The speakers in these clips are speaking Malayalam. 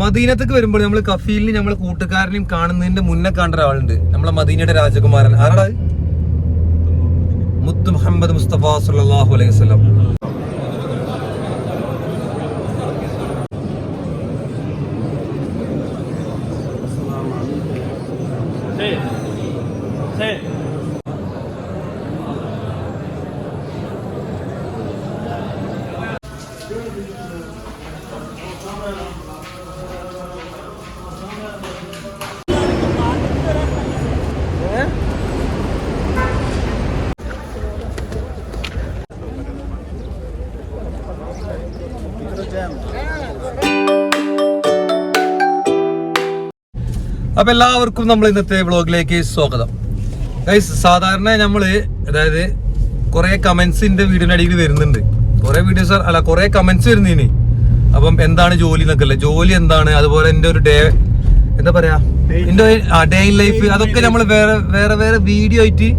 മദീനത്തേക്ക് വരുമ്പോൾ നമ്മൾ കഫീലിന് നമ്മൾ കൂട്ടുകാരനെയും കാണുന്നതിന്റെ മുന്നേ കണ്ട ഒരാളുണ്ട്. നമ്മളെ മദീനയുടെ രാജകുമാരൻ. ആരാടാ മുത്തു മുഹമ്മദ് മുസ്തഫ സല്ലല്ലാഹു അലൈഹി വസല്ലം. അപ്പൊ എല്ലാവർക്കും നമ്മൾ ഇന്നത്തെ വ്ളോഗിലേക്ക് സ്വാഗതം. ഗൈസ് സാധാരണ നമ്മൾ അതായത് കുറെ കമന്റ്സിന്റെ വീടിന്റെ അടിയിൽ വരുന്നുണ്ട്. കുറെ വീഡിയോസ് അല്ല കുറെ കമന്റ്സ് വരുന്നതിന്. അപ്പം എന്താണ് ജോലി എന്നൊക്കെ അല്ലേ? ജോലി എന്താണ്? അതുപോലെ എന്റെ ഒരു ഡേ എന്താ പറയാ? എന്റെ ഡേ ഇൻ ലൈഫ് അതൊക്കെ നമ്മൾ വേറെ വേറെ വേറെ വീഡിയോ ആയിട്ട്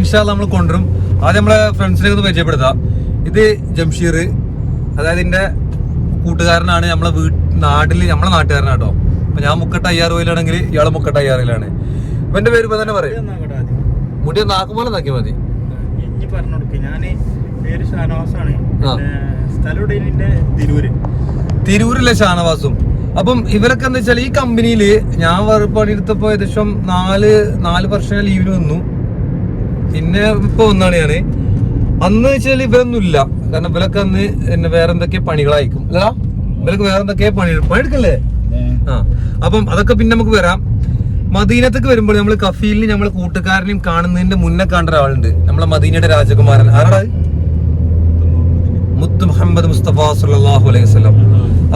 ഇൻഷാൽ നമ്മൾ കൊണ്ടുവരും. ആദ്യം നമ്മളെ ഫ്രണ്ട്സിനെ ഒന്ന് പരിചയപ്പെടുത്താം. ഇത് ജംഷീർ. അതായത് എന്റെ കൂട്ടുകാരനാണ് നമ്മളെ വീട്ടിൽ നാട്ടിൽ നമ്മളെ നാട്ടുകാരനാട്ടോ അപ്പൊ ഞാൻ മുക്കട്ട അയ്യാറുവയിലാണെങ്കിൽ ഇയാളെ മുക്കട്ട അയ്യാറിലാണ്. അപ്പൊ എന്റെ പേര് ഇപ്പൊ തന്നെ പറയും. മുടി മതി. പിന്നെ സ്ഥലം എവിടെയാണ് തിരൂര്. തിരൂരിലെ ഷാനവാസും. അപ്പം ഇവരൊക്കെ എന്താ വെച്ചാൽ ഈ കമ്പനിയിൽ ഞാൻ പണിയെടുത്തപ്പോ ഏകദേശം നാല് നാല് വർഷം ലീവിന് വന്നു. പിന്നെ ഇപ്പൊ വന്നാണ് ഞാൻ അന്ന് വെച്ചാൽ ഇവരൊന്നും ഇല്ല കാരണം ഇവരൊക്കെ അന്ന് എന്നെ വേറെ എന്തൊക്കെ പണികളായിരിക്കും. അല്ല ഇവരൊക്കെ വേറെ എന്തൊക്കെ പണി പണിയെടുക്കല്ലേ? അപ്പം അതൊക്കെ പിന്നെ നമുക്ക് വരാം. മദീനത്തേക്ക് വരുമ്പോൾ നമ്മൾ കഫീലിന് നമ്മളെ കൂട്ടുകാരനെയും കാണുന്നതിന്റെ മുന്നേ കാണേണ്ട ഒരാളുണ്ട്. നമ്മളെ മദീനയുടെ രാജകുമാരൻ. ആരാണ്? മുത്ത് മുഹമ്മദ് മുസ്തഫ സല്ലല്ലാഹു അലൈഹി വസല്ലം.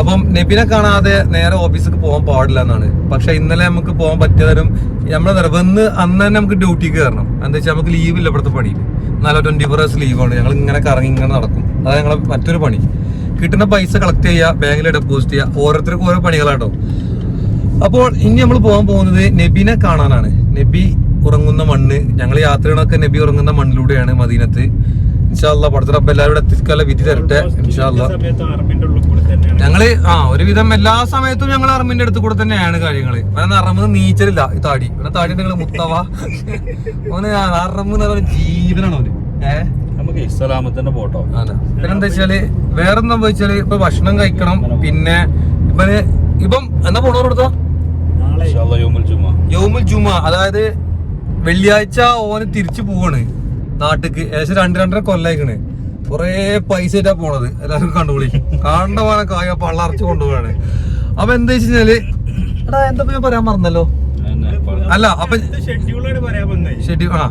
അപ്പം നബിനെ കാണാതെ നേരെ ഓഫീസിലേക്ക് പോകാൻ പാടില്ല എന്നാണ്. പക്ഷെ ഇന്നലെ നമുക്ക് പോകാൻ പറ്റിയതരും നമ്മളെ വന്ന് അന്ന് തന്നെ നമുക്ക് ഡ്യൂട്ടിക്ക് കയറണം. എന്താ വെച്ചാൽ നമുക്ക് ലീവ് ഇല്ല ഇവിടുത്തെ പണിയിൽ. നാലോ ട്വന്റി ഫോർ ഹവേഴ്സ് ലീവാണ് ഞങ്ങൾ ഇങ്ങനെ കറങ്ങി ഇങ്ങനെ നടക്കും. അതാണ് ഞങ്ങളെ മറ്റൊരു പണി. കിട്ടുന്ന പൈസ കളക്ട് ചെയ്യുക ബാങ്കിൽ ഡെപ്പോസിറ്റ് ചെയ്യുക ഓരോരുത്തർക്കും ഓരോ പണികളാട്ടോ. അപ്പോൾ ഇനി നമ്മൾ പോകാൻ പോകുന്നത് നബിനെ കാണാനാണ്. നബി ഉറങ്ങുന്ന മണ്ണ് ഞങ്ങൾ യാത്രകളൊക്കെ നബി ഉറങ്ങുന്ന മണ്ണിലൂടെയാണ് മദീനത്ത്. ഇൻഷാല്ല പടത്ത റബ്ബ് എല്ലാവരും എത്തിക്കാനുള്ള വിധി തരട്ടെ ഇൻഷാല്ല ഞങ്ങൾ ആ ഒരുവിധം എല്ലാ സമയത്തും ഞങ്ങൾ അറമിന്റെ അടുത്ത് കൂടെ തന്നെയാണ് കാര്യങ്ങൾ കാരണം അറമ്പ് നീച്ചലില്ല ഈ താടി. ഇവിടെ താടി നിങ്ങൾ മുത്തവ. അവന് അറമ്പ് ജീവനാണ് അവർ ഏഹ് നമുക്ക് ഇസ്ലാമത്തിന്റെ ഫോട്ടോ പിന്നെന്താ വെച്ചാൽ വേറെന്താ വെച്ചാൽ ഇപ്പൊ ഭക്ഷണം കഴിക്കണം പിന്നെ ഇവന് ഇപ്പം എന്നാ പോണോ കൊടുത്താ നാളെ. യൗമുൽ ജുമ. അതായത് വെള്ളിയാഴ്ച ഓന് തിരിച്ചു പോവാണ്. നാട്ടിക്ക് ഏകദേശം രണ്ട് രണ്ടര കൊല്ലായിക്കണ്. കൊറേ പൈസ ആയിട്ടാ പോണത്. എല്ലാവരും കണ്ടുപിടി കാണേണ്ട പോലെ കായ പള്ളറച്ച് കൊണ്ടുപോവാണ്. അപ്പൊ എന്താ വെച്ചാൽ എടാ എന്താ ഞാൻ പറയാൻ മറന്നല്ലോ? അല്ല അപ്പൊ ഷെഡ്യൂൾ ആ.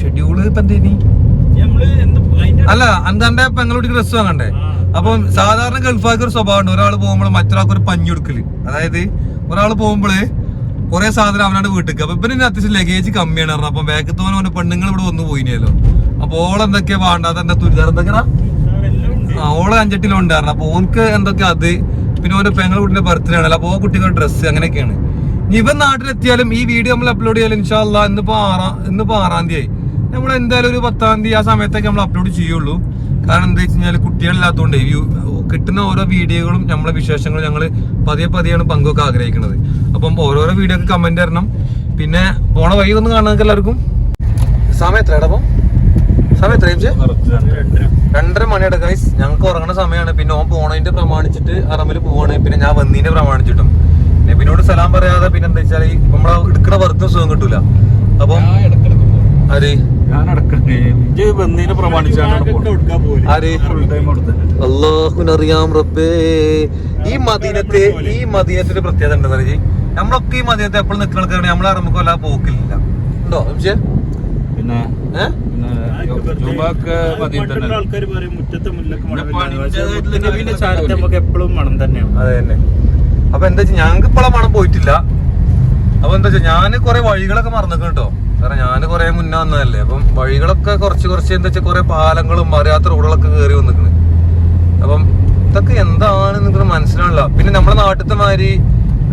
ഷെഡ്യൂൾ ഇപ്പൊ എന്തേനി അല്ല അന്തന്റെ പെങ്ങളുടെ ഡ്രസ് വാങ്ങണ്ടേ. അപ്പം സാധാരണ ഗൾഫാർക്ക് ഒരു സ്വഭാവമുണ്ട്. ഒരാൾ പോകുമ്പോൾ മറ്റൊരാൾക്ക് ഒരു പഞ്ഞു കൊടുക്കൽ അതായത് ഒരാൾ പോകുമ്പോൾ കുറെ സാധനം അവനാണ് വീട്ടിൽ അപ്പൊ ഇപ്പൊ അത്യാവശ്യം ലഗേജ് കമ്മിയാണ് പറഞ്ഞത് അപ്പൊ ബാക്ക് തോന്നെ പെണ്ണുങ്ങൾ ഇവിടെ വന്നു പോയിനല്ലോ അപ്പൊ ഓളെന്തൊക്കെയാ വേണ്ടാതെ എന്റെ തുരിതാർ എന്തൊക്കെയാ എല്ലാം ഉണ്ട്. ആ ഓളെ അഞ്ചെട്ടിലുണ്ടായിരുന്നു അപ്പൊ ഓൾക്ക് എന്തൊക്കെയാ അത്? പിന്നെ ഓന്റെ പെങ്ങൾ കുട്ടിന്റെ ബർത്ത്ഡേ ആണല്ലോ. അപ്പൊ ഓ കുട്ടികളുടെ ഡ്രസ്സ് അങ്ങനെയൊക്കെയാണ്. ഇവൻ നാട്ടിലെത്തിയാലും ഈ വീഡിയോ നമ്മൾ അപ്ലോഡ് ചെയ്യാലും ഇൻഷാല്ല ഇന്നിപ്പോ ആറാം ഇന്നിപ്പോ ആറാം തീയതി നമ്മൾ എന്തായാലും ഒരു പത്താം തീയതി ആ സമയത്തൊക്കെ നമ്മൾ അപ്ലോഡ് ചെയ്യുള്ളൂ. കാരണം എന്താ വെച്ച് കഴിഞ്ഞാൽ കുട്ടികളില്ലാത്തതുകൊണ്ട് വ്യൂ കിട്ടുന്ന ഓരോ വീഡിയോകളും നമ്മളെ വിശേഷങ്ങളും ഞങ്ങൾ പതിയെ പതിയാണ് പങ്കുവെക്കാൻ ആഗ്രഹിക്കുന്നത്. അപ്പം ഓരോരോ വീഡിയോക്ക് കമന്റ് തരണം പിന്നെ പോണ വഴി ഒന്ന് കാണാൻ എല്ലാവർക്കും. സമയം എത്രയാടാ അപ്പം? സമയം എത്രയും രണ്ടര മണിയുടെ ഗൈസ് ഞങ്ങൾക്ക് ഉറങ്ങുന്ന സമയമാണ്. പിന്നെ ഓൻ പോണതിന്റെ പ്രമാണിച്ചിട്ട് അറമിൽ പോവാണ്. പിന്നെ ഞാൻ വന്നതിന്റെ പ്രമാണിച്ചിട്ടും. നബിനോട് സലാം പറയാതെ പിന്നെ എന്താ വെച്ചാൽ നമ്മളെ എടുക്കുന്ന വർക്കും സുഖം കിട്ടൂല. അപ്പം ആര്? ഞാൻ വന്നതിനെ പ്രമാണിച്ചാണ് ആര്? ഫുൾ ടൈം അവിടെ തന്നെ അള്ളാഹുനറിയാം റബ്ബേ. ഈ മദീനത്തെ ഈ മദീനത്തിന്റെ പ്രത്യേകത ഉണ്ടെന്ന് പറയുക നമ്മളൊക്കെ ഈ മദീനത്തെ എപ്പോഴും നിൽക്കുന്ന ആൾക്കാരാണ്. നമ്മളെ നമുക്ക് വല്ല പോക്കില്ല. ഉണ്ടോ പിന്നെ അപ്പൊ എന്താ വെച്ചാൽ ഞങ്ങൾക്ക് ഇപ്പോഴാ മണം പോയിട്ടില്ല. അപ്പൊ എന്താ വെച്ചാൽ ഞാൻ കുറെ വഴികളൊക്കെ മറന്നു കേട്ടോ കാരണം ഞാൻ കുറെ മുന്നേ വന്നതല്ലേ. അപ്പം വഴികളൊക്കെ കുറച്ച് കുറച്ച് എന്താ വെച്ചാൽ കുറെ പാലങ്ങളും അറിയാത്ത റോഡുകളൊക്കെ കയറി വന്നിക്കണ്. അപ്പം ഇതൊക്കെ എന്താണ് നിങ്ങൾക്ക് മനസ്സിലാവില്ല. പിന്നെ നമ്മുടെ നാട്ടിലത്തെ മാതിരി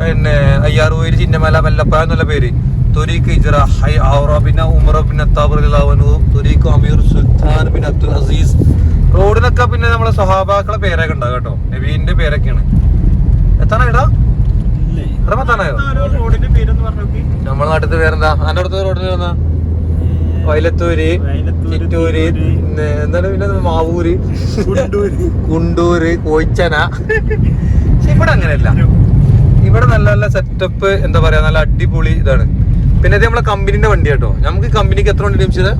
പിന്നെ അയ്യാറുപേര് ചിന്നമല വെല്ലപ്പ എന്നുള്ള പേര്. തൊരീഖ് ഇജറ ഹൈ ഔറ പിന്നെ ഉമറ പിന്നെ അത്താബുലാവനു തൊരീഖ് അമീർ സുൽത്താൻ പിന്നെ അബ്ദുൽ അസീസ്. റോഡിനൊക്കെ പിന്നെ നമ്മളെ സ്വഹാബാക്കളെ പേരൊക്കെ ഉണ്ടാകും കേട്ടോ. നബീന്റെ പേരൊക്കെയാണ്. എത്താണ് എടാ? അത്ര നമ്മളെ നാട്ടിൽ പേരെന്താ? അന്റെ അടുത്ത റോഡിന് വന്നാ വയലത്തൂര് ചിറ്റൂര് എന്താണ് പിന്നെ മാവൂര്. കുണ്ടൂര്. കോയിച്ചന പക്ഷെ ഇവിടെ അങ്ങനെയല്ല. ഇവിടെ നല്ല നല്ല സെറ്റപ്പ് എന്താ പറയാ നല്ല അടിപൊളി ഇതാണ്. പിന്നെ ഇത് നമ്മളെ കമ്പനിന്റെ വണ്ടി കേട്ടോ നമുക്ക് കമ്പനിക്ക് എത്ര വണ്ടി ലഭിച്ചത്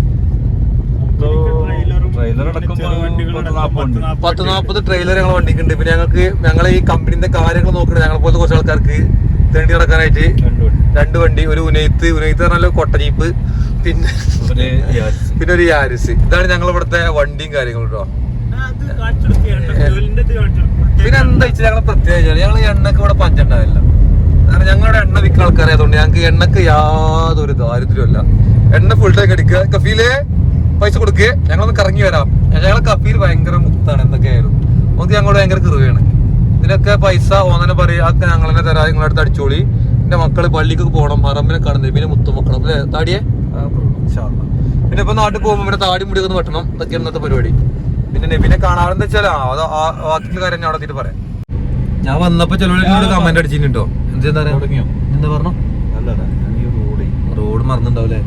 പത്ത് നാപ്പത് നാൽപ്പത് ട്രെയിലർ ഞങ്ങളെ വണ്ടിക്ക് ഉണ്ട്. പിന്നെ ഞങ്ങൾക്ക് ഞങ്ങളെ ഈ കമ്പനിന്റെ കാര്യങ്ങൾ നോക്കണ. ഞങ്ങളെ പോലത്തെ കുറച്ച് ആൾക്കാർക്ക് തേണ്ടി നടക്കാനായിട്ട് രണ്ട് വണ്ടി. ഒരു ഉനയത്ത് ഉനയത്ത് പറഞ്ഞാൽ കൊട്ട ജീപ്പ്. പിന്നെ ഒരു യാരിസ്. പിന്നെ ഒരു യാരിസ്. ഇതാണ് ഞങ്ങൾ ഇവിടുത്തെ വണ്ടിയും കാര്യങ്ങളും കേട്ടോ പിന്നെ എന്താ വെച്ചാൽ ഞങ്ങളെ പ്രത്യേകിച്ച് ഞങ്ങൾ എണ്ണക്ക് ഇവിടെ പഞ്ചുണ്ടാവില്ല. കാരണം ഞങ്ങളുടെ എണ്ണ വിൽക്കുന്ന ആൾക്കാരായതുകൊണ്ട് ഞങ്ങൾക്ക് എണ്ണക്ക് യാതൊരു ദാരിദ്ര്യമല്ല എണ്ണ ഫുൾ ടൈം അടിക്കുക. കഫീലെ? പൈസ കൊടുക്കുക ഞങ്ങളൊന്ന് കറങ്ങി വരാം. ഞങ്ങളെ കപ്പിയിൽ ഭയങ്കര മുക്താണ് എന്തൊക്കെയായാലും. ഒന്ന് ഞങ്ങളോട് ഭയങ്കര കൃപയാണ് ഇതിനൊക്കെ പൈസ ഓന്നെ പറയുക അതൊക്കെ ഞങ്ങൾ തന്നെ തരാം നിങ്ങളുടെ അടുത്ത് അടിച്ചോളി. എന്റെ മക്കൾ പള്ളിക്ക് പോകണം മറമ്പിനെ കാണുന്നത് പിന്നെ മുത്തു വെക്കണം അല്ലേ താടിയെ. പിന്നെ ഇപ്പൊ നാട്ടിൽ പോകുമ്പോൾ ഇവിടെ താടി മുടി ഒന്ന് വെട്ടണം. ഇതൊക്കെയാണ് ഇന്നത്തെ പരിപാടി. പിന്നെ നബിനെ കാണാറെന്ന് വെച്ചാൽ അത് ബാക്കിയുള്ള കാര്യം ഞാൻ അവിടെ പറയാം. ഞാൻ വന്നപ്പോ ചിലവരോട് കമന്റ് അടിച്ചിട്ടുണ്ടോ എന്താ പറയാ? എന്താ പറഞ്ഞു? റോഡേ. മറന്നുണ്ടാവൂലേ?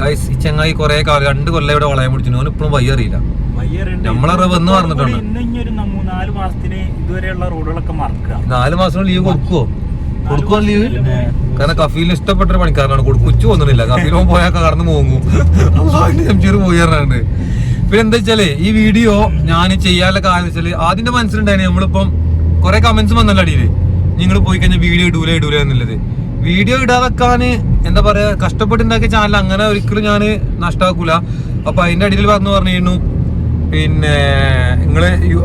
ഗൈസ് ഈ ചങ്ങായി കൊറേ കാലം രണ്ട് കൊല്ലം ഇവിടെ വളയം പിടിച്ചു ഓൻ ഇപ്പോഴും വയ്യ അറിയില്ല. നമ്മളെ വന്ന് പറഞ്ഞിട്ടുണ്ട്. നാല് മാസത്തിന് ഇതുവരെയുള്ള റോഡുകളൊക്കെ മറക്കുക. നാല് മാസം ലീവ് കൊടുക്കുവോ? കൊടുക്കുവോ ലീവ് കാരണം കഫീലിന് ഇഷ്ടപ്പെട്ട ഒരു പണിക്കാരനാണ് കൊടുക്കുച്ചു തോന്നുന്നില്ല കഫീൽ പോയാൽ കടന്നു പോകും പോയി പറഞ്ഞാണ്ട് പിന്നെ എന്താ വെച്ചാൽ ഈ വീഡിയോ ഞാൻ ചെയ്യാനുള്ള കാര്യം വെച്ചാൽ ആദ്യത്തെ മനസ്സിലുണ്ടായിരുന്നു നമ്മളിപ്പം കുറെ കമന്റ്സ് വന്നല്ലോ അടിയിൽ. നിങ്ങൾ പോയി കഴിഞ്ഞാൽ വീഡിയോ ഇടൂല ഇടൂല എന്നുള്ളത്. വീഡിയോ ഇടാതെക്കാൻ എന്താ പറയാ കഷ്ടപ്പെട്ടുണ്ടാക്കിയ ചാനൽ അങ്ങനെ ഒരിക്കലും ഞാൻ നഷ്ടാക്കൂല. അപ്പൊ അതിന്റെ അടിയിൽ പറഞ്ഞു പറഞ്ഞു പിന്നെ നിങ്ങൾ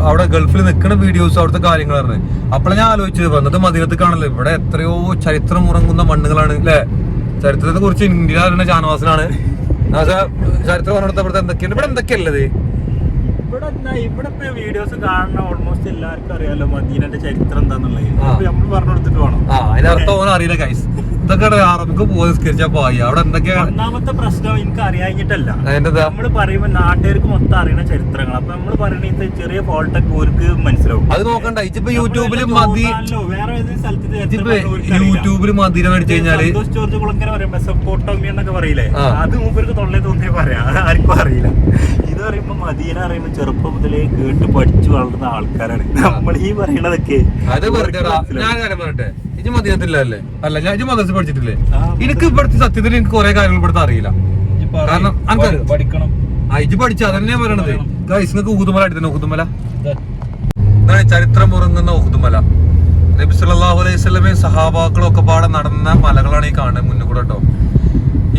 അവിടെ ഗൾഫിൽ നിൽക്കുന്ന വീഡിയോസ് അവിടുത്തെ കാര്യങ്ങൾ പറഞ്ഞു. അപ്പോഴാണ് ഞാൻ ആലോചിച്ചത് വന്നത് മദീനത്ത് കാണല്ലോ ഇവിടെ എത്രയോ ചരിത്രം ഉറങ്ങുന്ന മണ്ണുകളാണ് അല്ലെ ചരിത്രത്തെ കുറിച്ച് ഇന്ത്യ അറിയുന്ന എന്നുവെച്ചാ ചരിത്രം പറഞ്ഞിടത്ത് ഇവിടുത്തെ എന്തൊക്കെയാണ് ഇവിടെ എന്തൊക്കെയല്ലത് ഇവിടെ ഇവിടെ ഇപ്പൊ വീഡിയോസ് കാണുന്ന ഓൾമോസ്റ്റ് എല്ലാവർക്കും അറിയാലോ മദീനന്റെ ചരിത്രം എന്താന്നുള്ളത്. നമ്മൾ പറഞ്ഞു കൊടുത്തിട്ട് വേണം അതിനർത്ഥം അറിയില്ല കൈസ് ഇതൊക്കെ അറബിക്ക് പോയി നിസ്കരിച്ചാ പോയി. അവിടെ ഒന്നാമത്തെ പ്രശ്നം എനിക്ക് അറിയാഞ്ഞിട്ടല്ല. നമ്മൾ നമ്മൾ പറയുമ്പോ നാട്ടുകാർക്ക് മൊത്തം അറിയണ ചരിത്രങ്ങൾ അപ്പൊ നമ്മൾ പറയണ ചെറിയ ഫോൾട്ടൊക്കെ ഓർക്ക് മനസ്സിലാവും. അത് നോക്കണ്ട ഇപ്പൊ യൂട്യൂബിൽ നമ്മൾ മതി വേറെ സ്ഥലത്ത് യൂട്യൂബിൽ മദീന കഴിഞ്ഞാൽ ജോർജ് കുളങ്കര പറയാം സപ്പോർട്ടോമി എന്നൊക്കെ പറയില്ലേ? അത് മൂപ്പർക്ക് തൊള്ളേ തോന്നിയ പറയാം. അത് ആർക്കും അറിയില്ല. പറയുമ്പോ മദീന പറയുമ്പോ ചെറുപ്പം മുതലേ കേട്ട് പഠിച്ചു വളർന്ന ആൾക്കാരാണ്. നമ്മൾ ഈ പറയണതൊക്കെ അത്. ഞാൻ പറയട്ടെ? ഇജ് മദീനത്തിലല്ലേ? അല്ല ഞാൻ ഇജ് മദ്രസ പഠിച്ചിട്ടില്ലേ? എനിക്ക് ഇവിടുത്തെ സത്യത്തിൽ എനിക്ക് കുറെ കാര്യങ്ങൾ ഇവിടുത്തെ അറിയില്ല. കാരണം പഠിക്കണം. ആ ഇജ് പഠിച്ച അതന്നെ പറയണത്. ഗൈസ് നിങ്ങൾക്ക് ഊതുമല അടിത്തന്നെ ഊതുമല? ചരിത്രം ഉറങ്ങുന്ന ഊതുമല. നബി സല്ലല്ലാഹു അലൈഹി സ്വലമേ സഹാബാക്കളൊക്കെ പാടെ നടന്ന മലകളാണ് ഈ കാണുന്നത് മുന്നിൽ കൂടെ കേട്ടോ.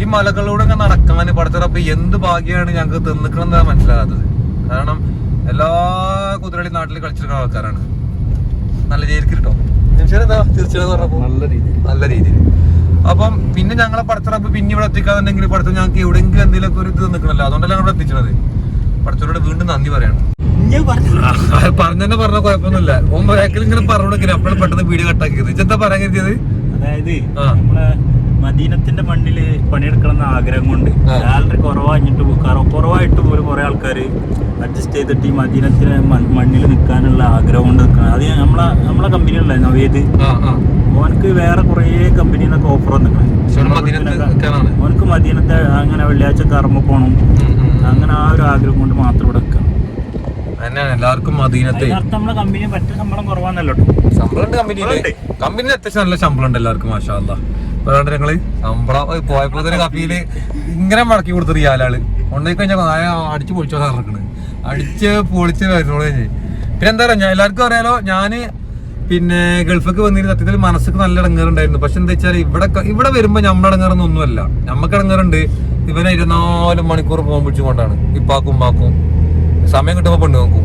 ഈ മലകളിലൂടെ ഒക്കെ നടക്കാൻ പടത്തിറപ്പ് എന്ത് ഭാഗ്യമാണ് ഞങ്ങൾക്ക് തിന്നിക്കണം എന്നാണ് മനസ്സിലാകാത്തത്. കാരണം എല്ലാ കുതിരകളി നാട്ടിൽ കളിച്ചിരിക്കുന്ന ആൾക്കാരാണ്. നല്ല രീതിക്ക് കേട്ടോ നല്ല രീതി നല്ല രീതിയിൽ അപ്പം പിന്നെ ഞങ്ങളെ പടത്തിറപ്പ് പിന്നെ ഇവിടെ എത്തിക്കാന്നുണ്ടെങ്കിൽ പടത്തിൽ ഞങ്ങൾക്ക് എവിടെയെങ്കിലും എന്തെങ്കിലുമൊക്കെ ഒരു ഇത് നിൽക്കണല്ലോ അതുകൊണ്ടല്ല ഞങ്ങൾ എത്തിച്ചത്. പടത്തോട് വീണ്ടും നന്ദി പറയണം. പറഞ്ഞെന്നെ പറഞ്ഞ കുഴപ്പമൊന്നുമില്ല. ഓൻ പറഞ്ഞു കൊടുക്കില്ല അപ്പോഴും പെട്ടെന്ന് വീഡിയോ കട്ടാക്കിയത് ഇതെന്താ പറയാൻ കരുതിയത്? അതായത് മദീനത്തിന്റെ മണ്ണിൽ പണിയെടുക്കണം എന്ന ആഗ്രഹം കൊണ്ട്. സാലറി കുറവാഞ്ഞിട്ട് കറ- കുറവായിട്ട് പോലും കുറെ ആൾക്കാർ അഡ്ജസ്റ്റ് ചെയ്തിട്ട് ഈ മദീനത്തിന് മണ്ണിൽ നിൽക്കാനുള്ള ആഗ്രഹം കൊണ്ട് നിൽക്കണം അത് നമ്മളെ നമ്മളെ കമ്പനി അല്ലേ നവേദ്? ഓനക്ക് വേറെ കുറേ കമ്പനിയിൽ നിന്നൊക്കെ ഓഫർ വന്നിട്ടുണ്ട് അവനക്ക് മദീനത്ത് നിൽക്കാനാണ് ഓനക്ക് മദീനത്തെ അങ്ങനെ വെള്ളിയാഴ്ച കറമ്പ് ഉം. അങ്ങനെ ആ ഒരു ആഗ്രഹം കൊണ്ട് മാത്രം ഇവിടെ നിൽക്കണം തന്നെയാണ് എല്ലാവർക്കും മദീനത്തെ. നമ്മളെ കമ്പനി പറ്റ ശമ്പളം കുറവാന്നല്ലോ. ശമ്പളം ഉണ്ട് കമ്പനിയിൽ അത്യാവശ്യം നല്ല ശമ്പളം ഉണ്ട് എല്ലാവർക്കും മാഷാ അല്ലാ ഞങ്ങൾ ശമ്പളം പോയപ്പോ കപ്പിയിൽ ഇങ്ങനെ മടക്കി കൊടുത്തു റിയാലാൾ ഉണ്ടായി കഴിഞ്ഞാൽ അടിച്ചു പൊളിച്ചോ നടക്കണ് അടിച്ച് പൊളിച്ച് വരുന്നോളൂ പിന്നെ എന്താ പറയാ എല്ലാവർക്കും അറിയാലോ ഞാൻ പിന്നെ ഗൾഫൊക്കെ വന്നിരുന്ന സത്യത്തിൽ മനസ്സിക്ക് നല്ല ഇടങ്ങാറുണ്ടായിരുന്നു. പക്ഷെ എന്താ വെച്ചാൽ ഇവിടെ ഇവിടെ വരുമ്പോ നമ്മൾ ഇടങ്ങാറൊന്നും ഒന്നുമല്ല. നമുക്ക് ഇടങ്ങാറുണ്ട്. ഇവനെ ഇരുപത്തിനാല് മണിക്കൂർ പോകാൻ പിടിച്ചുകൊണ്ടാണ് ഇപ്പാക്കും ഉമ്മാക്കും. സമയം കിട്ടുമ്പോ പെണ്ണ് നോക്കും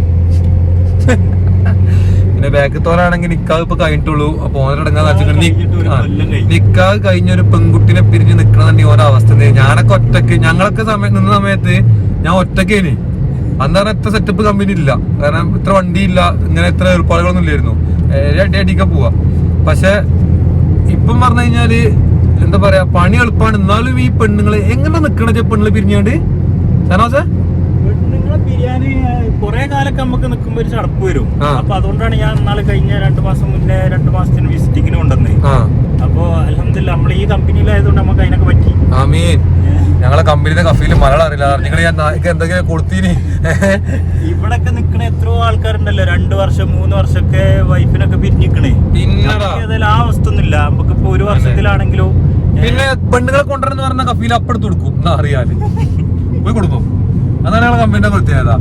പിന്നെ ബാക്ക് തോരാണെങ്കിൽ നിക്കാവ് ഇപ്പൊ കഴിഞ്ഞിട്ടുള്ളൂ. അപ്പൊ ഓനടങ്ങാന്ന് നിക്കാവ് കഴിഞ്ഞൊരു കൊല്ലം കഴിഞ്ഞ. ഒരു പെൺകുട്ടിനെ പിരിഞ്ഞ് നിക്കണമെന്നുണ്ടെങ്കിൽ ഓരോ അവസ്ഥ? ഞാനൊക്കെ ഒറ്റയ്ക്ക് ഞങ്ങളൊക്കെ സമയം നിന്ന സമയത്ത് ഞാൻ ഒറ്റക്കേന് അന്നേരം എത്ര സെറ്റപ്പ് കമ്പനി ഇല്ല. കാരണം ഇത്ര വണ്ടി ഇല്ല ഇങ്ങനെ ഇത്ര ഏർപ്പാടുകളൊന്നും ഇല്ലായിരുന്നു. ഏഴ് അടി അടിക്കാൻ പോവാ. പക്ഷെ ഇപ്പം പറഞ്ഞു കഴിഞ്ഞാൽ എന്താ പറയാ പണി എളുപ്പമാണ് എന്നാലും ഈ പെണ്ണുങ്ങൾ എങ്ങനെ നിക്കണ പെണ്ണുങ്ങൾ പിരിഞ്ഞാണ്ട്? ഷാനവാസേ? നിങ്ങളെ ബിരിയാണി കുറെ കാലൊക്കെ നമുക്ക് നിൽക്കുമ്പോ ഒരു ചടപ്പ് വരും. അപ്പൊ അതുകൊണ്ടാണ് ഞാൻ നാളെ കഴിഞ്ഞ രണ്ടു മാസം മുന്നേ രണ്ടു മാസത്തിന് വിസിറ്റിങ്ങിന് കൊണ്ടുവന്നേ. നമ്മൾ ഈ കമ്പനിയിലായതുകൊണ്ട് നമുക്ക് അതിനൊക്കെ പറ്റി. ആമീൻ. ഞങ്ങളെ കമ്പനിയുടെ കഫീൽ മലയാളം അറിയില്ല. നിങ്ങൾ ഞാൻ എന്തെങ്കിലും കൊടുത്തീനി? ഇവിടൊക്കെ നിക്കണ എത്രയോ ആൾക്കാരുണ്ടല്ലോ. രണ്ടു വർഷം മൂന്ന് വർഷമൊക്കെ വൈഫിനൊക്കെ പിരിഞ്ഞിക്കണേ. പിന്നെ ഏതായാലും ആ അവസ്ഥ ഒന്നുമില്ല നമുക്ക് ഇപ്പൊ ഒരു വർഷത്തിലാണെങ്കിലും പിന്നെ പെണ്ണുങ്ങളെ കൊണ്ടുവരുന്ന പറഞ്ഞ കഫീൽ അപ്പുറത്ത് കൊടുക്കും. എന്നാ അറിയാൽ. പോയി കൊടുക്കും അതാണ് ഞങ്ങളെ കമ്പനിയുടെ പ്രത്യേകത.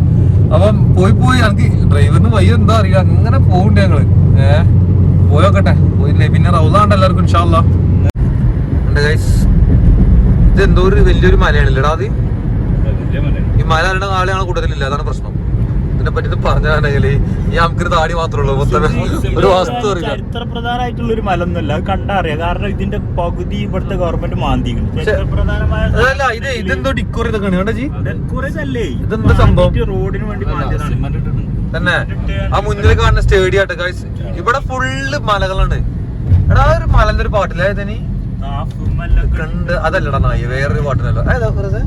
അപ്പം പോയി പോയി എനിക്ക് ഡ്രൈവറിന് വയ്യ എന്താ അറിയില്ല. അങ്ങനെ പോകണ്ടേ ഞങ്ങൾ. ഏഹ് പോയോക്കട്ടെ. പോയില്ലേ. പിന്നെ റൗദാണ്ട് എല്ലാവർക്കും ഇൻഷാല്ല ഇത് എന്തോ ഒരു വലിയൊരു മലയാണല്ലേടാ അത്? ഈ മല അറിയണ ആളെ ഞങ്ങൾ കൂടുതലില്ല അതാണ് പ്രശ്നം. ഇതിനെ പറ്റി പറഞ്ഞാണെങ്കിൽ ഈ നമുക്കൊരു താടി മാത്രമേ ഉള്ളൂ മൊത്തം ഒരു വസ്തു അറിയില്ല ചരിത്ര പ്രധാനമായിട്ടുള്ള ഒരു എന്നല്ല അത് കണ്ടാ അറിയാം. കാരണം ഇതിന്റെ പകുതി ഇവിടുത്തെ ഗവൺമെന്റ് ചരിത്ര പ്രധാനമായ ഇത് ഇതെന്തോ ഇതൊക്കെ ഇതെന്താ സംഭവം? റോഡിന് വേണ്ടി മാന്തിയതാണ്. സിമന്റ് ഇട്ടിട്ടുണ്ട്. തന്നെ. ആ മുന്നിൽ കാണുന്ന സ്റ്റേഡിയം ആട്ടെ ഗൈസ് ഇവിടെ ഫുള്ള് മലകളാണ്. എടാ ഒരു മലന്റെ ഒരു പാട്ടില്ലേ ഇതിനി കണ്ട് അതല്ലടാ നായി വേറൊരു പാട്ടിനല്ലോ. പറഞ്ഞത്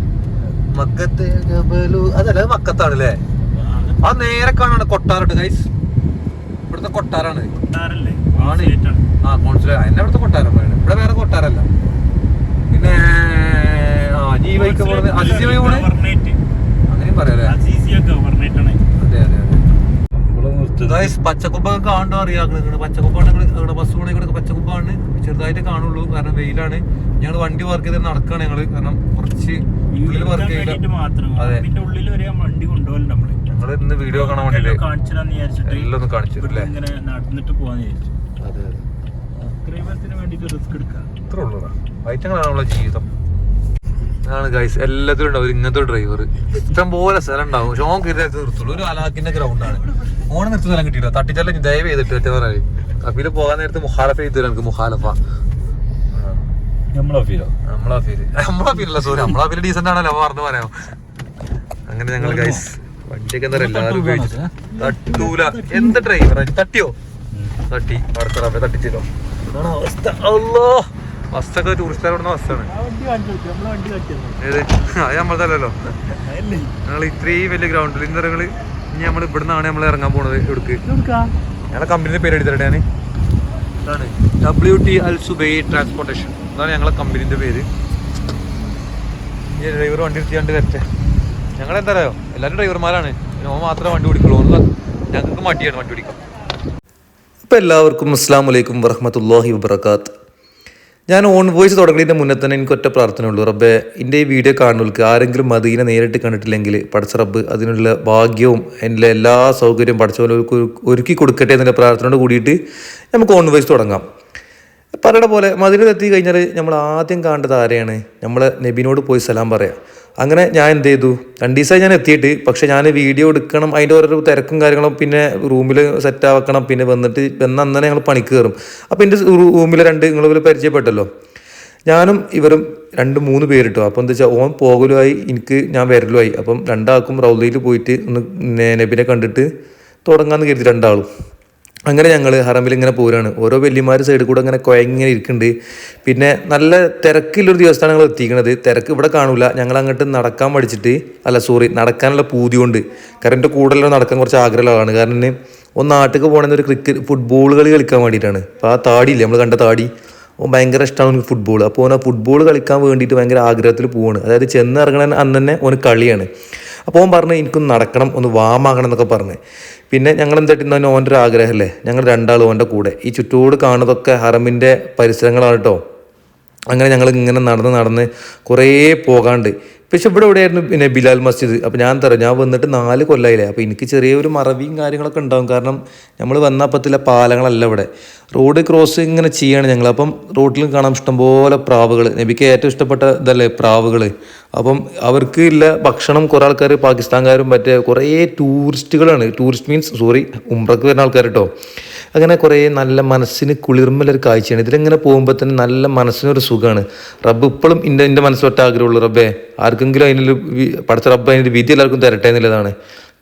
മക്കത്തെ അതല്ല അത് മക്കത്താണല്ലേ ആ നേരെ കാണാണ് കൊട്ടാറുണ്ട് ഗൈസ് ഇവിടുത്തെ കൊട്ടാരാണ്. കൊട്ടാരല്ലേ? ആണ്. ആ കോൺസുലേറ്റ് എന്നെ ഇവിടുത്തെ കൊട്ടാരം പറയുന്നത് ഇവിടെ വേറെ കൊട്ടാരല്ല പിന്നെ പോണത്. അങ്ങനെയും പറയാല്ലേ. അതെ അതെ അതെ. ഗൈസ് പച്ചക്കുപ്പൊക്കെ അറിയാം. പച്ചക്കുപ്പാണ് ഇവിടെ ബസ് പോണേ ഇവിടെ പച്ചക്കുപ്പാണ്. ചെറുതായിട്ട് കാണുള്ളൂ കാരണം വെയിലാണ്. ഞങ്ങൾ വണ്ടി വർക്ക് ചെയ്ത് നടക്കാണ് ഞങ്ങൾ. കാരണം കുറച്ച് ഉള്ളിൽ വർക്ക് ചെയ്യില്ല അതെ. ഉള്ളിൽ വരെ നമ്മൾ വണ്ടി കൊണ്ടുപോകലുണ്ട് നമ്മൾ. ഞങ്ങൾ ഇന്ന് വീഡിയോ കാണാൻ വേണ്ടിട്ട് എല്ലാം ഒന്ന് കാണിച്ചു ഇങ്ങനെ നടന്നിട്ട് പോവാന്ന് വിചാരിച്ചു. അതെ ഉള്ളൂടാ നമ്മളെ ജീവിതം. ആണ് ഗൈസ് എല്ലാത്തിലും ഉണ്ടാവും. ഇങ്ങനത്തെ ഡ്രൈവർ ഇഷ്ടം പോലെ സ്ഥലം ഉണ്ടാവും. പക്ഷെ ഓൻ കയറി നിർത്തുള്ളൂ. ഒരു അലാക്കിന്റെ ഗ്രൗണ്ടാണ് ഓണം നിർത്തി സ്ഥലം കിട്ടിയില്ല തട്ടിച്ചാലും ദയവ് ചെയ്തിട്ട് ഏറ്റവും പറയാം കപ്പിയിൽ പോകാൻ നേരത്ത് മുഹാലഫ ചെയ്തു തരാം എനിക്ക് മുഹാലഫ. നമ്മളാ ഫീൽ നമ്മളാ ഫീലല്ല സോറി നമ്മളാ ഫീൽ ഡീസന്റ് ആണല്ലോ പറഞ്ഞു പറയാം. അങ്ങനെ ഞങ്ങൾ ഗൈസ് വണ്ടിയൊക്കെ എന്താ എല്ലാവരും ഉപയോഗിച്ചു തട്ടൂല. എന്ത് ഡ്രൈവർ തട്ടിയോ? തട്ടി. അടുത്ത റബ്ബെ തട്ടിച്ചോ അതാണ് അവസ്ഥ. അല്ലോ ബസ്സൊക്കെ ബസ്സാണ് നമ്മളെ വണ്ടി കാണിച്ചു ഏത്? അത് നമ്മളതല്ലോ ഞങ്ങൾ ഇത്രയും വലിയ ഗ്രൗണ്ടിൽ ഇന്ന് ഞങ്ങൾ ഇനി നമ്മൾ ഇവിടുന്നാണ് നമ്മൾ ഇറങ്ങാൻ പോണത് എടുക്ക് കൊടുക്കാം ഞങ്ങളെ കമ്പനിയുടെ പേര് ഞാൻ ഇതാണ് ഡബ്ല്യു ടി അൽ സുബൈ ട്രാൻസ്പോർട്ടേഷൻ അതാണ് ഞങ്ങളെ കമ്പനിന്റെ പേര്. ഈ ഡ്രൈവർ വണ്ടി എടുത്തിയാണ്ട് വരട്ടെ ഞങ്ങൾ എല്ലാവരും ഡ്രൈവർമാരാണ്. ഓ മാത്രമേ വണ്ടി ഓടിക്കുള്ളൂ. ഞങ്ങൾക്ക് മടിയാണ് വണ്ടി ഓടിക്കാം അപ്പോൾ എല്ലാവർക്കും അസ്സാം വലൈക്കും വറഹമത്തല്ലാഹി വബർക്കാത്ത് ഞാൻ ഓൺ വോയിസ് തുടങ്ങുന്നതിന്റെ മുന്നേ തന്നെ എനിക്ക് ഒറ്റ പ്രാർത്ഥന ഉള്ളൂ റബ്ബെ എന്റെ ഈ വീഡിയോ കാണുന്നവർക്ക് ആരെങ്കിലും മദീനെ നേരിട്ട് കണ്ടിട്ടില്ലെങ്കിൽ പടച്ച റബ്ബ് അതിനുള്ള ഭാഗ്യവും എന്റെ എല്ലാ സൗകര്യവും പഠിച്ചവർക്ക് ഒരുക്കി കൊടുക്കട്ടെ എന്നുള്ള പ്രാർത്ഥനയോട് കൂടിയിട്ട് നമുക്ക് ഓൺ വോയിസ് തുടങ്ങാം. പറയുടെ പോലെ മദീനയിൽ എത്തി കഴിഞ്ഞാൽ നമ്മൾ ആദ്യം കാണേണ്ടത് ആരെയാണ്? നമ്മൾ നബിനോട് പോയി സലാം പറയാം. അങ്ങനെ ഞാൻ എന്ത് ചെയ്തു? രണ്ട് ദിവസമായി ഞാൻ എത്തിയിട്ട് പക്ഷേ ഞാൻ വീഡിയോ എടുക്കണം അതിന്റെ ഓരോ തിരക്കും കാര്യങ്ങളും പിന്നെ റൂമിൽ സെറ്റ് ആക്കണം പിന്നെ വന്നിട്ട് വന്ന അന്നേ ഞങ്ങൾ പണിക്ക് കയറും. അപ്പോൾ എന്റെ റൂമിൽ രണ്ട് നിങ്ങൾ പരിചയപ്പെട്ടല്ലോ? ഞാനും ഇവരും രണ്ട് മൂന്ന് പേരിട്ടു. അപ്പോൾ എന്താ വെച്ചാൽ ഓൻ പോകലുമായി എനിക്ക് ഞാൻ വരലുമായി. അപ്പം രണ്ടാൾക്കും റൗലയിൽ പോയിട്ട് ഒന്ന് നബിനെ കണ്ടിട്ട് തുടങ്ങാമെന്ന് കരുതി രണ്ടാളും. അങ്ങനെ ഞങ്ങൾ ഹറമിൽ ഇങ്ങനെ പോരാണ്. ഓരോ വല്യമാർ സൈഡിൽ കൂടെ അങ്ങനെ കുഴങ്ങനെ ഇരിക്കുന്നുണ്ട് പിന്നെ നല്ല തിരക്കില്ലൊരു ദിവസമാണ് ഞങ്ങൾ എത്തിക്കുന്നത് തിരക്ക് ഇവിടെ കാണൂല. ഞങ്ങൾ അങ്ങോട്ട് നടക്കാൻ പഠിച്ചിട്ട് അല്ല സോറി നടക്കാനുള്ള പൂതി കൊണ്ട് കാരണം എന്റെ നടക്കാൻ കുറച്ച് ആഗ്രഹമാണ് കാരണം ഒന്ന് നാട്ടിലേക്ക് പോകണമെന്ന് ഒരു ക്രിക്കറ്റ് ഫുട്ബോൾ കളി കളിക്കാൻ വേണ്ടിയിട്ടാണ്. അപ്പോൾ ആ താടിയില്ലേ നമ്മൾ കണ്ട താടി? ഓൻ ഭയങ്കര ഇഷ്ടമാണ് ഫുട്ബോൾ അപ്പോൾ ആ ഫുട്ബോൾ കളിക്കാൻ വേണ്ടിയിട്ട് ഭയങ്കര ആഗ്രഹത്തിൽ പോവാണ്. അതായത് ചെന്ന് ഇറങ്ങണ അന്ന് തന്നെ ഓന് കളിയാണ്. അപ്പോൾ ഓൻ പറഞ്ഞു എനിക്കൊന്ന് നടക്കണം ഒന്ന് വാമാകണം എന്നൊക്കെ പറഞ്ഞ്. പിന്നെ ഞങ്ങൾ എന്തായിട്ട് ഓന്റെ ഒരു ആഗ്രഹമല്ലേ ഞങ്ങൾ രണ്ടാളും ഓന്റെ കൂടെ. ഈ ചുറ്റോട് കാണുന്നതൊക്കെ ഹറമിന്റെ പരിസരങ്ങളാണ് കേട്ടോ. അങ്ങനെ ഞങ്ങൾ ഇങ്ങനെ നടന്ന് നടന്ന് കുറേ പോകാണ്ട്. പക്ഷെ ഇവിടെ എവിടെയായിരുന്നു പിന്നെ ബിലാൽ മസ്ജിദ്? അപ്പോൾ ഞാൻ തരാം. ഞാൻ വന്നിട്ട് നാല് കൊല്ലമായില്ലേ അപ്പോൾ എനിക്ക് ചെറിയൊരു മറവിയും കാര്യങ്ങളൊക്കെ ഉണ്ടാകും കാരണം നമ്മൾ വന്ന അപ്പത്തിലെ പാലങ്ങളല്ല ഇവിടെ. റോഡ് ക്രോസ് ഇങ്ങനെ ചെയ്യാണ് ഞങ്ങൾ. അപ്പം റോഡിലും കാണാം ഇഷ്ടംപോലെ പ്രാവുകൾ നബിക്ക് ഏറ്റവും ഇഷ്ടപ്പെട്ട ഇതല്ലേ പ്രാവുകൾ അപ്പം അവർക്ക് ഇല്ല ഭക്ഷണം കുറേ ആൾക്കാർ പാകിസ്ഥാൻകാരും മറ്റേ കുറേ ടൂറിസ്റ്റുകളാണ്. ടൂറിസ്റ്റ് മീൻസ് സോറി ഉംറക്ക് വരുന്ന ആൾക്കാർ കേട്ടോ അങ്ങനെ കുറേ നല്ല മനസ്സിന് കുളിർമലൊരു കാഴ്ചയാണ്. ഇതിലിങ്ങനെ പോകുമ്പോൾ തന്നെ നല്ല മനസ്സിനൊരു സുഖമാണ് റബ്ബ് ഇപ്പോഴും എന്റെ എന്റെ മനസ്സിലൊറ്റ ആഗ്രഹമുള്ളൂ. റബ്ബേ ആർക്കെങ്കിലും അതിനൊരു പഠിച്ച റബ്ബ് അതിന്റെ വിധി എല്ലാവർക്കും തരട്ടെ എന്നുള്ളതാണ്.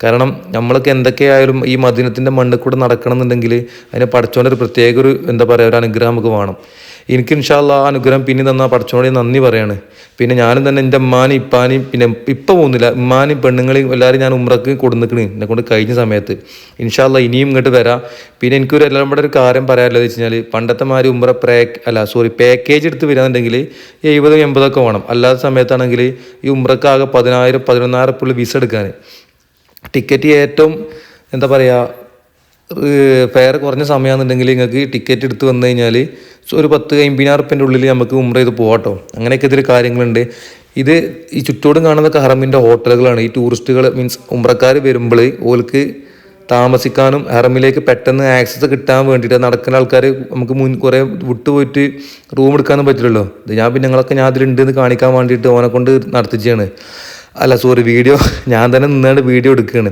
കാരണം നമ്മളൊക്കെ എന്തൊക്കെയായാലും ഈ മദിനത്തിന്റെ മണ്ണിൽ കൂടെ നടക്കണം എന്നുണ്ടെങ്കിൽ അതിനെ പഠിച്ചോണ്ടൊരു പ്രത്യേക ഒരു എന്താ പറയുക ഒരു അനുഗ്രഹം നമുക്ക് വേണം. എനിക്ക് ഇൻഷാല്ല ആ അനുഗ്രഹം പിന്നെ തന്ന പഠിച്ചോടെ നന്ദി പറയാണ്. പിന്നെ ഞാനും തന്നെ എന്റെ ഉമ്മാനും ഇപ്പാനും പിന്നെ ഇപ്പം പോകുന്നില്ല. ഉമ്മാനും പെണ്ണുങ്ങളെയും എല്ലാവരും ഞാൻ ഉമ്രക്ക് കൊടുന്നിക്കണ് എന്നെ കൊണ്ട് കഴിഞ്ഞ സമയത്ത്. ഇൻഷാല്ല ഇനിയും ഇങ്ങോട്ട് വരാം. പിന്നെ എനിക്കൊരു എല്ലാം കൂടെ ഒരു കാര്യം പറയാനുള്ളത് വെച്ച് കഴിഞ്ഞാൽ പണ്ടത്തെ മാതിരി ഉമ്ര പാക്ക് അല്ല സോറി പാക്കേജ് എടുത്ത് വരികയാണെന്നുണ്ടെങ്കിൽ എഴുപതും എൺപതൊക്കെ വേണം. അല്ലാത്ത സമയത്താണെങ്കിൽ ഈ ഉമ്രക്കാകെ പതിനായിരം പതിനൊന്നായിരം പുള്ളി വിസ എടുക്കാൻ ടിക്കറ്റ് ഏറ്റവും എന്താ പറയുക ഫെയർ കുറഞ്ഞ സമയമാണെന്നുണ്ടെങ്കിൽ നിങ്ങൾക്ക് ടിക്കറ്റ് എടുത്ത് വന്നു കഴിഞ്ഞാൽ ഒരു പത്ത് അമ്പതിനായിരം റുപ്യന്റെ ഉള്ളിൽ നമുക്ക് ഉമ്ര ചെയ്ത് പോകാട്ടോ അങ്ങനെയൊക്കെ ഇതിൽ കാര്യങ്ങളുണ്ട്. ഇത് ഈ ചുറ്റോടും കാണുന്നതൊക്കെ ഹറമിന്റെ ഹോട്ടലുകളാണ്. ഈ ടൂറിസ്റ്റുകൾ മീൻസ് ഉമ്രക്കാർ വരുമ്പോൾ ഓൽക്ക് താമസിക്കാനും ഹറമിലേക്ക് പെട്ടെന്ന് ആക്സസ് കിട്ടാൻ വേണ്ടിയിട്ട് നടക്കുന്ന ആൾക്കാർ നമുക്ക് മുൻ കുറേ വിട്ടുപോയിട്ട് റൂം എടുക്കാനും പറ്റില്ലല്ലോ. ഇത് ഞാൻ പിന്നെ നിങ്ങളൊക്കെ ഞാൻ അതിലുണ്ട് എന്ന് കാണിക്കാൻ വേണ്ടിയിട്ട് ഓനെ കൊണ്ട് നടത്തിച്ചാണ് അല്ല സോറി വീഡിയോ ഞാൻ തന്നെ നിന്നാണ് വീഡിയോ എടുക്കുകയാണ്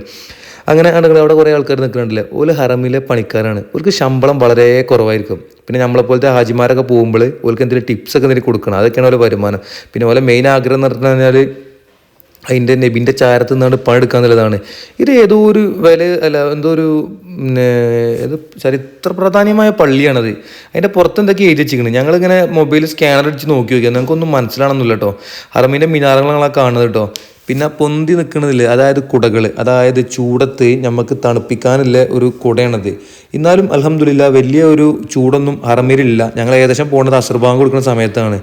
അങ്ങനെ കണ്ടെങ്കിൽ അവിടെ കുറേ ആൾക്കാർ നിൽക്കുന്നുണ്ടല്ലേ ഓൽ ഹറമിലെ പണിക്കാരാണ്. ഓർക്ക് ശമ്പളം വളരെ കുറവായിരിക്കും. പിന്നെ നമ്മളെപ്പോലത്തെ ഹാജിമാരൊക്കെ പോകുമ്പോൾ ഓർക്ക് എന്തെങ്കിലും ടിപ്സ് ഒക്കെ എന്തെങ്കിലും കൊടുക്കണം. അതൊക്കെയാണ് ഓരോ വരുമാനം. പിന്നെ ഓലെ മെയിൻ ആഗ്രഹം എന്ന് പറഞ്ഞു കഴിഞ്ഞാൽ അതിന്റെ നെബിന്റെ ചാരത്ത് നിന്നാണ് പണിയെടുക്കുക എന്നുള്ളതാണ്. ഇത് ഏതോ ഒരു വില അല്ല എന്തോ ഒരു ഇത് ചരിത്ര പ്രാധാന്യമായ പള്ളിയാണത്. അതിന്റെ പുറത്ത് എന്തൊക്കെ എഴുതി വെച്ചിരിക്കുന്നത് ഞങ്ങളിങ്ങനെ മൊബൈൽ സ്കാനർ അടിച്ച് നോക്കി നോക്കിയാൽ ഞങ്ങൾക്കൊന്നും മനസ്സിലാണെന്നില്ല കേട്ടോ ഹറമിന്റെ മിനാറങ്ങളാണ് കാണുന്നത് കേട്ടോ പിന്നെ പൊന്തി നിൽക്കുന്നതിൽ അതായത് കുടകൾ അതായത് ചൂടത്ത് നമുക്ക് തണുപ്പിക്കാനുള്ള ഒരു കുടയാണത്. എന്നാലും അലഹമില്ല വലിയ ഒരു ചൂടൊന്നും അറമേലില്ല. ഞങ്ങൾ ഏകദേശം പോകുന്നത് അസർബാങ്ക് കൊടുക്കുന്ന സമയത്താണ്.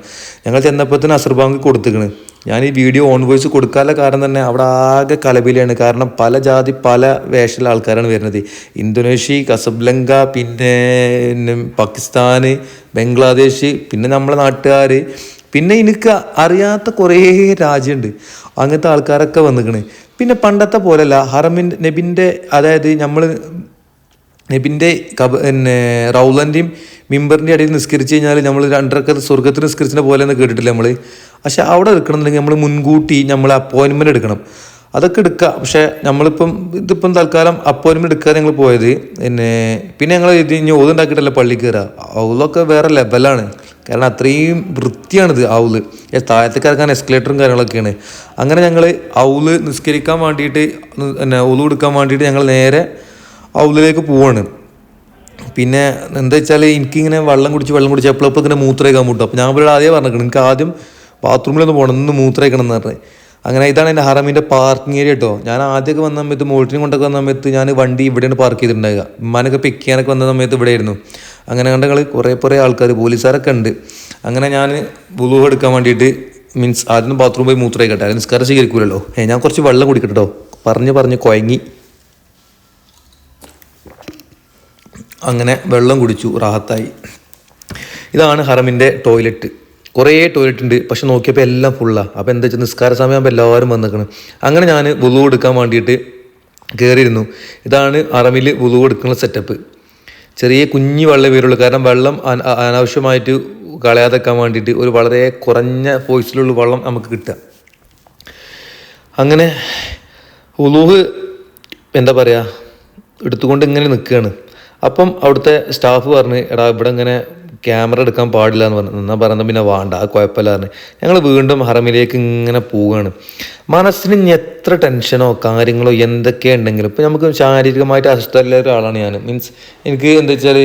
ഞങ്ങൾ ചെന്നപ്പോൾ തന്നെ അസർബാങ്ക് കൊടുത്തിക്കണ്. ഞാൻ ഈ വീഡിയോ ഓൺ വോയിസ് കൊടുക്കാനുള്ള കാരണം തന്നെ അവിടെ ആകെ കലബിലാണ് കാരണം പല ജാതി പല വേഷമുള്ള ആൾക്കാരാണ് വരുന്നത്. ഇന്തോനേഷ്യ കസബ്ലങ്ക പിന്നെ പാകിസ്ഥാന് ബംഗ്ലാദേശ് പിന്നെ നമ്മളെ നാട്ടുകാർ പിന്നെ എനിക്ക് അറിയാത്ത കുറേ രാജ്യമുണ്ട് അങ്ങനത്തെ ആൾക്കാരൊക്കെ വന്നിക്കണ്. പിന്നെ പണ്ടത്തെ പോലല്ല ഹറമിന്റെ നബിന്റെ അതായത് നമ്മൾ നബിന്റെ കബ പിന്നെ റൗലന്റെയും മിമ്പറിന്റെ ഇടയിൽ നിസ്കരിച്ച് കഴിഞ്ഞാൽ നമ്മൾ രണ്ടരക്ക സ്വർഗത്തിൽ നിസ്കരിച്ചിനെ പോലെ എന്ന് കേട്ടിട്ടില്ല നമ്മൾ പക്ഷെ അവിടെ എടുക്കണമെന്നുണ്ടെങ്കിൽ നമ്മൾ മുൻകൂട്ടി നമ്മൾ അപ്പോയിൻമെന്റ് എടുക്കണം. അതൊക്കെ എടുക്കുക പക്ഷേ നമ്മളിപ്പം ഇതിപ്പം തൽക്കാലം അപ്പോയിൻമെന്റ് എടുക്കാതെ ഞങ്ങൾ പോയത്. പിന്നെ പിന്നെ ഞങ്ങൾ ഇത് ഇനി ഓതുണ്ടാക്കിയിട്ടല്ല പള്ളി കയറുക ഔലൊക്കെ വേറെ ലെവലാണ് കാരണം അത്രയും വൃത്തിയാണിത് ഔൽ. താഴത്തേക്ക് ഇറക്കാൻ എസ്കലേറ്ററും കാര്യങ്ങളൊക്കെയാണ്. അങ്ങനെ ഞങ്ങൾ ഔൽ നിസ്കരിക്കാൻ വേണ്ടിയിട്ട് പിന്നെ ഒതു കൊടുക്കാൻ വേണ്ടിയിട്ട് ഞങ്ങൾ നേരെ ഔലിലേക്ക് പോവാണ്. പിന്നെ എന്താ വെച്ചാൽ എനിക്കിങ്ങനെ വെള്ളം കുടിച്ച് വെള്ളം കുടിച്ച് എപ്പോഴും ഇങ്ങനെ മൂത്രയേക്കാൻ മുട്ടും അപ്പോൾ ഞാൻ ഇവിടെ ആദ്യം പറഞ്ഞിരിക്കണം എനിക്ക് ആദ്യം ബാത്റൂമിലൊന്ന് പോകണം ഒന്ന് മൂത്രയേക്കണം എന്ന് പറഞ്ഞത് അങ്ങനെ ഇതാണ് എന്റെ ഹറമിന്റെ പാർക്കിംഗ് ഏരിയ കേട്ടോ. ഞാൻ ആദ്യമൊക്കെ വന്ന സമയത്ത് മോൾട്ടിനും കൊണ്ടൊക്കെ വന്ന സമയത്ത് ഞാൻ വണ്ടി ഇവിടെയാണ് പാർക്ക് ചെയ്തിട്ടുണ്ടാവുക. ഉമ്മാനൊക്കെ പിക്ക് ചെയ്യാനൊക്കെ വന്ന സമയത്ത് ഇവിടെ ആയിരുന്നു അങ്ങനെ കണ്ട കളി കുറേ കുറേ ആൾക്കാർ പോലീസുകാരൊക്കെ ഉണ്ട്. അങ്ങനെ ഞാൻ വുളു എടുക്കാൻ വേണ്ടിയിട്ട് മീൻസ് ആദ്യം ബാത്റൂം പോയി മൂത്രയിക്കട്ടെ അതിന് നിസ്കാരം സ്വീകരിക്കൂലല്ലോ. ഏ ഞാൻ കുറച്ച് വെള്ളം കുടിക്കട്ടോ കേട്ടോ പറഞ്ഞ് പറഞ്ഞ് കുഴങ്ങി അങ്ങനെ വെള്ളം കുടിച്ചു റാഹത്തായി. ഇതാണ് ഹറമിന്റെ ടോയ്ലറ്റ്. കുറേ ടോയ്ലറ്റ് ഉണ്ട് പക്ഷെ നോക്കിയപ്പോൾ എല്ലാം ഫുള്ളാണ് അപ്പോൾ എന്താ വെച്ചാൽ നിസ്കാര സമയമാകുമ്പോൾ എല്ലാവരും വന്നിക്കണം. അങ്ങനെ ഞാൻ വുളു എടുക്കാൻ വേണ്ടിയിട്ട് കയറിയിരുന്നു ഇതാണ് അറമിൽ വുളു എടുക്കുന്ന സെറ്റപ്പ് ചെറിയ കുഞ്ഞു വെള്ളം വരുള്ളൂ. കാരണം വെള്ളം അന- അനാവശ്യമായിട്ട് കളയാതെക്കാൻ വേണ്ടിയിട്ട് ഒരു വളരെ കുറഞ്ഞ ഫോഴ്സിലുള്ള വെള്ളം നമുക്ക് കിട്ടുക. അങ്ങനെ ഉലൂഹ് എന്താ പറയുക എടുത്തുകൊണ്ട് ഇങ്ങനെ നിൽക്കുകയാണ്. അപ്പം അവിടുത്തെ സ്റ്റാഫ് പറഞ്ഞ് എടാ ഇവിടെ ഇങ്ങനെ ക്യാമറ എടുക്കാൻ പാടില്ല എന്ന് പറഞ്ഞു എന്നാൽ പറയുന്നത് പിന്നെ വേണ്ട അത് കുഴപ്പമില്ല പറഞ്ഞു. ഞങ്ങൾ വീണ്ടും ഹറമിലേക്ക് ഇങ്ങനെ പോവുകയാണ് മനസ്സിന് ഇനി എത്ര ടെൻഷനോ കാര്യങ്ങളോ എന്തൊക്കെ ഉണ്ടെങ്കിലും ഇപ്പം നമുക്ക് ശാരീരികമായിട്ട് അസ്വസ്ഥയുള്ള ഒരാളാണ് ഞാൻ മീൻസ് എനിക്ക് എന്താ വെച്ചാൽ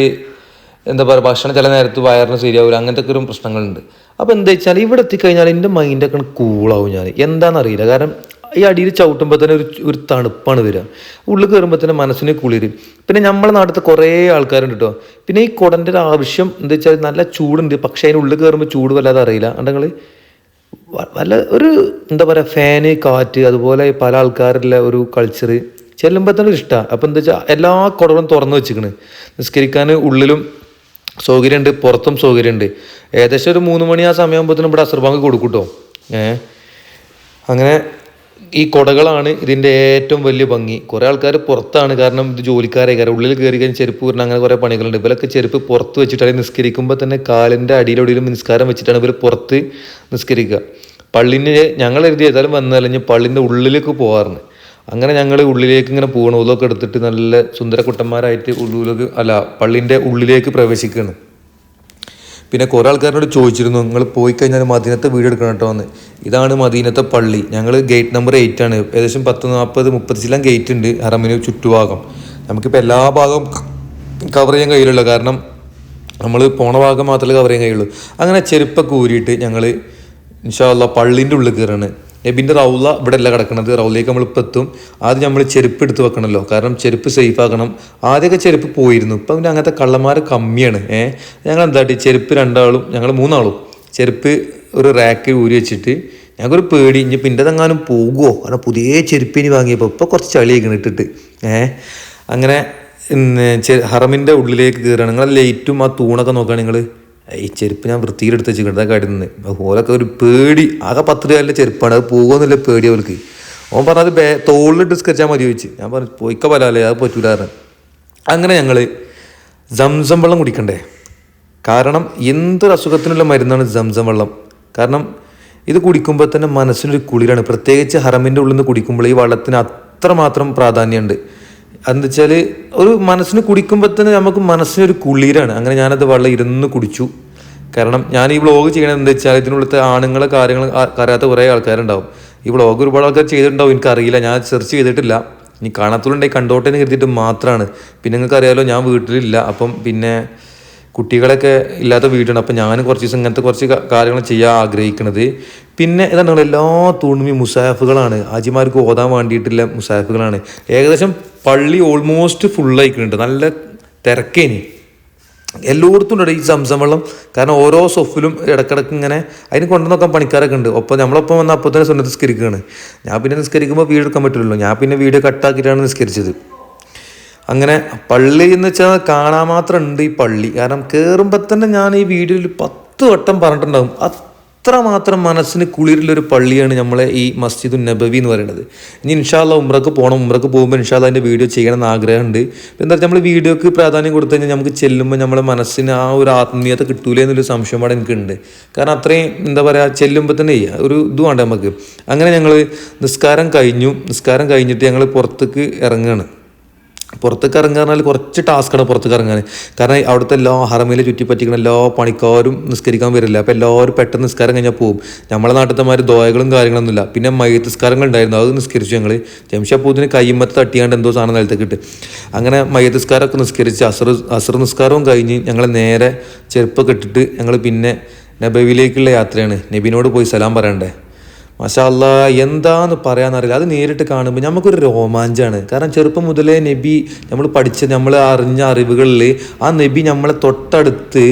എന്താ പറയുക ഭക്ഷണം ചില നേരത്ത് വയറിന് ശരിയാവില്ല അങ്ങനത്തെ ഒക്കെ ഒരു പ്രശ്നങ്ങളുണ്ട്. അപ്പോൾ എന്താ വെച്ചാൽ ഇവിടെ എത്തിക്കഴിഞ്ഞാൽ എന്റെ മൈൻഡൊക്കെ കൂളാവും ഞാൻ എന്താണെന്നറിയില്ല കാരണം ഈ അടിയിൽ ചവിട്ടുമ്പോൾ തന്നെ ഒരു ഒരു തണുപ്പാണ് വരിക. ഉള്ളിൽ കയറുമ്പോൾ തന്നെ മനസ്സിന് കുളിര്. പിന്നെ നമ്മളെ നാട്ടിലത്തെ കുറേ ആൾക്കാരുണ്ട് കേട്ടോ പിന്നെ ഈ കുടന്റെ ഒരു ആവശ്യം എന്താ വെച്ചാൽ നല്ല ചൂടുണ്ട്. പക്ഷേ അതിന് ഉള്ളിൽ കയറുമ്പോൾ ചൂട് വല്ലാതെ അറിയില്ല. ഉണ്ടെങ്കിൽ വല്ല ഒരു എന്താ പറയുക ഫാന് കാറ്റ് അതുപോലെ പല ആൾക്കാരുടെ ഒരു കൾച്ചർ ചെല്ലുമ്പോൾ തന്നെ ഇഷ്ടമാണ് അപ്പോൾ എന്താ വെച്ചാൽ എല്ലാ കുടകളും തുറന്നു വെച്ചിരിക്കണ്. നിസ്കരിക്കാൻ ഉള്ളിലും സൗകര്യമുണ്ട് പുറത്തും സൗകര്യമുണ്ട് ഏകദേശം ഒരു മൂന്ന് മണി ആ സമയമാകുമ്പോഴത്തേനും ഇവിടെ അസർബാങ്ക് കൊടുക്കും കേട്ടോ ഏഹ് അങ്ങനെ ഈ കുടകളാണ് ഇതിന്റെ ഏറ്റവും വലിയ ഭംഗി. കുറേ ആൾക്കാർ പുറത്താണ് കാരണം ഇത് ജോലിക്കാരെ കാരണം ഉള്ളിൽ കയറി കഴിഞ്ഞാൽ ചെരുപ്പ് വരണം അങ്ങനെ കുറേ പണികളുണ്ട്. ഇവരൊക്കെ ചെരുപ്പ് പുറത്ത് വെച്ചിട്ടാണ് നിസ്കരിക്കുമ്പോൾ തന്നെ കാലിന്റെ അടിയിലൊടിയിലും നിസ്കാരം വെച്ചിട്ടാണ് ഇവർ പുറത്ത് നിസ്കരിക്കുക. പള്ളിന് ഞങ്ങൾ എഴുതി ഏതായാലും വന്നല്ലെങ്കിൽ പള്ളിന്റെ ഉള്ളിലേക്ക് പോകാറുണ്ട്. അങ്ങനെ ഞങ്ങൾ ഉള്ളിലേക്ക് ഇങ്ങനെ പോകണം ഉള്ളൊക്കെ എടുത്തിട്ട് നല്ല സുന്ദരക്കുട്ടന്മാരായിട്ട് ഉള്ളിലേക്ക് അല്ല പള്ളിന്റെ ഉള്ളിലേക്ക് പ്രവേശിക്കുകയാണ്. പിന്നെ കുറേ ആൾക്കാരോട് ചോദിച്ചിരുന്നു നിങ്ങൾ പോയി കഴിഞ്ഞാൽ മദീനത്തെ വീട് എടുക്കണം കേട്ടോ എന്ന്. ഇതാണ് മദീനത്തെ പള്ളി. ഞങ്ങൾ ഗേറ്റ് നമ്പർ എയ്റ്റ് ആണ്. ഏകദേശം പത്ത് നാൽപ്പത് മുപ്പത് ചില്ലം ഗേറ്റ് ഉണ്ട് ഹറമിന് ചുറ്റുഭാഗം. നമുക്കിപ്പോൾ എല്ലാ ഭാഗവും കവർ ചെയ്യാൻ കഴിയില്ലല്ലോ. കാരണം നമ്മൾ പോണ ഭാഗം മാത്രമേ കവർ ചെയ്യാൻ കഴിയുള്ളൂ. അങ്ങനെ ചെരുപ്പൊക്കെ ഊരിയിട്ട് ഞങ്ങൾ ഇൻഷാല്ല പള്ളിന്റെ ഉള്ളിൽ കയറാണ്. നബിന്റെ റൗല ഇവിടെ അല്ല കിടക്കുന്നത് റൗലേക്ക് നമ്മൾ ഇപ്പം എത്തും. ആദ്യം നമ്മൾ ചെരുപ്പ് എടുത്ത് വെക്കണമല്ലോ കാരണം ചെരുപ്പ് സേഫ് ആക്കണം. ആദ്യമൊക്കെ ചെരുപ്പ് പോയിരുന്നു. ഇപ്പം പിന്നെ അങ്ങനത്തെ കള്ളന്മാർ കമ്മിയാണ്. ഏഹ് ഞങ്ങൾ എന്താട്ടി? ചെരുപ്പ് രണ്ടാളും ഞങ്ങൾ മൂന്നാളും ചെരുപ്പ് ഒരു റാക്ക് ഊരി വെച്ചിട്ട് ഞങ്ങൾക്കൊരു പേടി. ഇനി പിന്നെ തെങ്ങാനും പോകുമോ കാരണം പുതിയ ചെരുപ്പിനി വാങ്ങിയപ്പോൾ ഇപ്പോൾ കുറച്ച് ചളിയൊക്കെ ഇട്ടിട്ട്. ഏഹ് അങ്ങനെ ഹറമിന്റെ ഉള്ളിലേക്ക് കയറുകയാണ് നിങ്ങളെ ലൈറ്റും ആ തൂണൊക്കെ നോക്കുകയാണ് നിങ്ങൾ ഈ ചെരുപ്പ് ഞാൻ വൃത്തിയിലെടുത്ത് വെച്ചിട്ടുണ്ട് കാര്യം നിന്ന്. ഓലൊക്കെ ഒരു പേടി. ആകെ പത്ത് രൂപയിലെ ചെരുപ്പാണ്. അത് പോകുന്നില്ല പേടി അവർക്ക് ഓൻ പറഞ്ഞത് ബേ തോളിൽ ഡിസ്കരിച്ചാൽ മതി ചോദിച്ചു. ഞാൻ പറഞ്ഞു പോയിക്ക പലാലേ അത് പറ്റൂലാറ് അങ്ങനെ ഞങ്ങൾ ജംസം വെള്ളം കുടിക്കണ്ടേ? കാരണം എന്തൊരു അസുഖത്തിനുള്ള മരുന്നാണ് ജംസം വെള്ളം. കാരണം ഇത് കുടിക്കുമ്പോൾ തന്നെ മനസ്സിനൊരു കുളിരാണ്. പ്രത്യേകിച്ച് ഹറമിന്റെ ഉള്ളിൽ നിന്ന് കുടിക്കുമ്പോൾ ഈ വെള്ളത്തിന് അത്രമാത്രം പ്രാധാന്യമുണ്ട്. എന്താ വെച്ചാൽ ഒരു മനസ്സിന് കുടിക്കുമ്പോൾ തന്നെ നമുക്ക് മനസ്സിനൊരു കുളിരാണ്. അങ്ങനെ ഞാനത് വെള്ളം ഇരുന്ന് കുടിച്ചു. കാരണം ഞാൻ ഈ വ്ളോഗ് ചെയ്യണത് എന്താ വെച്ചാൽ ഇതിനുള്ളത്തെ ആണുങ്ങളെ കാര്യങ്ങൾ അറിയാത്ത കുറേ ആൾക്കാരുണ്ടാവും. ഈ വ്ളോഗ് ഒരുപാട് ആൾക്കാർ ചെയ്തിട്ടുണ്ടാവും എനിക്കറിയില്ല. ഞാൻ സെർച്ച് ചെയ്തിട്ടില്ല. ഇനി കാണാത്തുണ്ടെങ്കിൽ കണ്ടോട്ടെ എന്ന് കരുതിയിട്ട് മാത്രമാണ് പിന്നെ നിങ്ങൾക്ക് അറിയാലോ ഞാൻ വീട്ടിലില്ല. അപ്പം പിന്നെ കുട്ടികളൊക്കെ ഇല്ലാത്ത വീടാണ്. അപ്പം ഞാൻ കുറച്ച് ദിവസം ഇങ്ങനത്തെ കുറച്ച് കാര്യങ്ങൾ ചെയ്യാൻ ആഗ്രഹിക്കുന്നത് പിന്നെ ഇതാണ് എല്ലാ തുണിമി മുസാഫുകളാണ്. ആജിമാർക്ക് ഓതാൻ വേണ്ടിയിട്ടുള്ള മുസാഫുകളാണ്. ഏകദേശം പള്ളി ഓൾമോസ്റ്റ് ഫുള്ളായിക്കുന്നുണ്ട് നല്ല തിരക്കേനി. എല്ലായിടത്തും ഉണ്ട് ഈ സംസം വെള്ളം. കാരണം ഓരോ സൊഫിലും ഇടക്കിടക്ക് ഇങ്ങനെ അതിന് കൊണ്ടുവന്നൊക്കെ പണിക്കാരൊക്കെ ഉണ്ട്. ഒപ്പം നമ്മളൊപ്പം വന്ന അപ്പോൾ തന്നെ സ്വന്തം നിസ്കരിക്കുകയാണ്. ഞാൻ പിന്നെ നിസ്കരിക്കുമ്പോൾ വീഡിയോ എടുക്കാൻ പറ്റില്ലല്ലോ. ഞാൻ പിന്നെ വീഡിയോ കട്ടാക്കിയിട്ടാണ് നിസ്കരിച്ചത്. അങ്ങനെ പള്ളി എന്ന് വെച്ചാൽ കാണാൻ മാത്രം ഉണ്ട് ഈ പള്ളി. കാരണം കയറുമ്പോൾ തന്നെ ഞാൻ ഈ വീഡിയോയിൽ പത്ത് വട്ടം പറഞ്ഞിട്ടുണ്ടാകും അത്ര മാത്രം മനസ്സിന് കുളിരിലൊരു പള്ളിയാണ് നമ്മളെ ഈ മസ്ജിദ് നബവി എന്ന് പറയുന്നത്. ഇനി ഇൻഷാല്ല ഉമ്രക്ക് പോകണം ഉമ്രക്ക് പോകുമ്പോൾ ഇൻഷാല്ല അതിന്റെ വീഡിയോ ചെയ്യണം എന്ന് ആഗ്രഹമുണ്ട് എന്താ നമ്മൾ വീഡിയോക്ക് പ്രാധാന്യം കൊടുത്തു കഴിഞ്ഞാൽ നമുക്ക് ചെല്ലുമ്പോൾ നമ്മുടെ മനസ്സിന് ആ ഒരു ആത്മീയത കിട്ടൂലേ എന്നൊരു സംശയം അവിടെ എനിക്കുണ്ട്. കാരണം അത്രയും എന്താ പറയുക ചെല്ലുമ്പോൾ തന്നെ ഒരു ഇത് വേണ്ട നമുക്ക്. അങ്ങനെ ഞങ്ങൾ നിസ്കാരം കഴിഞ്ഞു. നിസ്കാരം കഴിഞ്ഞിട്ട് ഞങ്ങൾ പുറത്തേക്ക് ഇറങ്ങുകയാണ് പുറത്തേക്ക് ഇറങ്ങുക പറഞ്ഞാൽ കുറച്ച് ടാസ്ക്കാണ് പുറത്തേക്ക് ഇറങ്ങാൻ കാരണം അവിടുത്തെ എല്ലാ ഹറമയിലെ ചുറ്റിപ്പറ്റിക്കുന്ന എല്ലാ പണിക്കാരും നിസ്കരിക്കാൻ വരില്ല. അപ്പോൾ എല്ലാവരും പെട്ടെന്ന് നിസ്കാരം കഴിഞ്ഞാൽ പോകും. നമ്മളെ നാട്ടിലത്തെ ദോയകളും കാര്യങ്ങളൊന്നുമില്ല. പിന്നെ മയ്യത്ത് നിസ്കാരങ്ങൾ ഉണ്ടായിരുന്നു. അത് നിസ്കരിച്ചു ഞങ്ങൾ ജംഷാപ്പൂതിന് കയ്യമ്മത്ത് തട്ടിയാണ്ട് എന്തോ സാധനം നിലത്തേക്ക് ഇട്ട്. അങ്ങനെ മയ്യത്ത് നിസ്കാരമൊക്കെ നിസ്കരിച്ച് അസർ അസർ നിസ്കാരവും കഴിഞ്ഞ് ഞങ്ങൾ നേരെ ചെരുപ്പൊക്കെ ഇട്ടിട്ട് ഞങ്ങൾ പിന്നെ നബവിലേക്കുള്ള യാത്രയാണ്. നബിനോട് പോയി സലാം പറയണ്ടേ? മഷാല്ല എന്താന്ന് പറയാന്നറിയില്ല അത് നേരിട്ട് കാണുമ്പോൾ നമുക്കൊരു രോമാഞ്ചാണ്. കാരണം ചെറുപ്പം മുതലേ നബി നമ്മൾ പഠിച്ച നമ്മൾ അറിഞ്ഞ അറിവുകളിൽ ആ നബി നമ്മളെ തൊട്ടടുത്ത്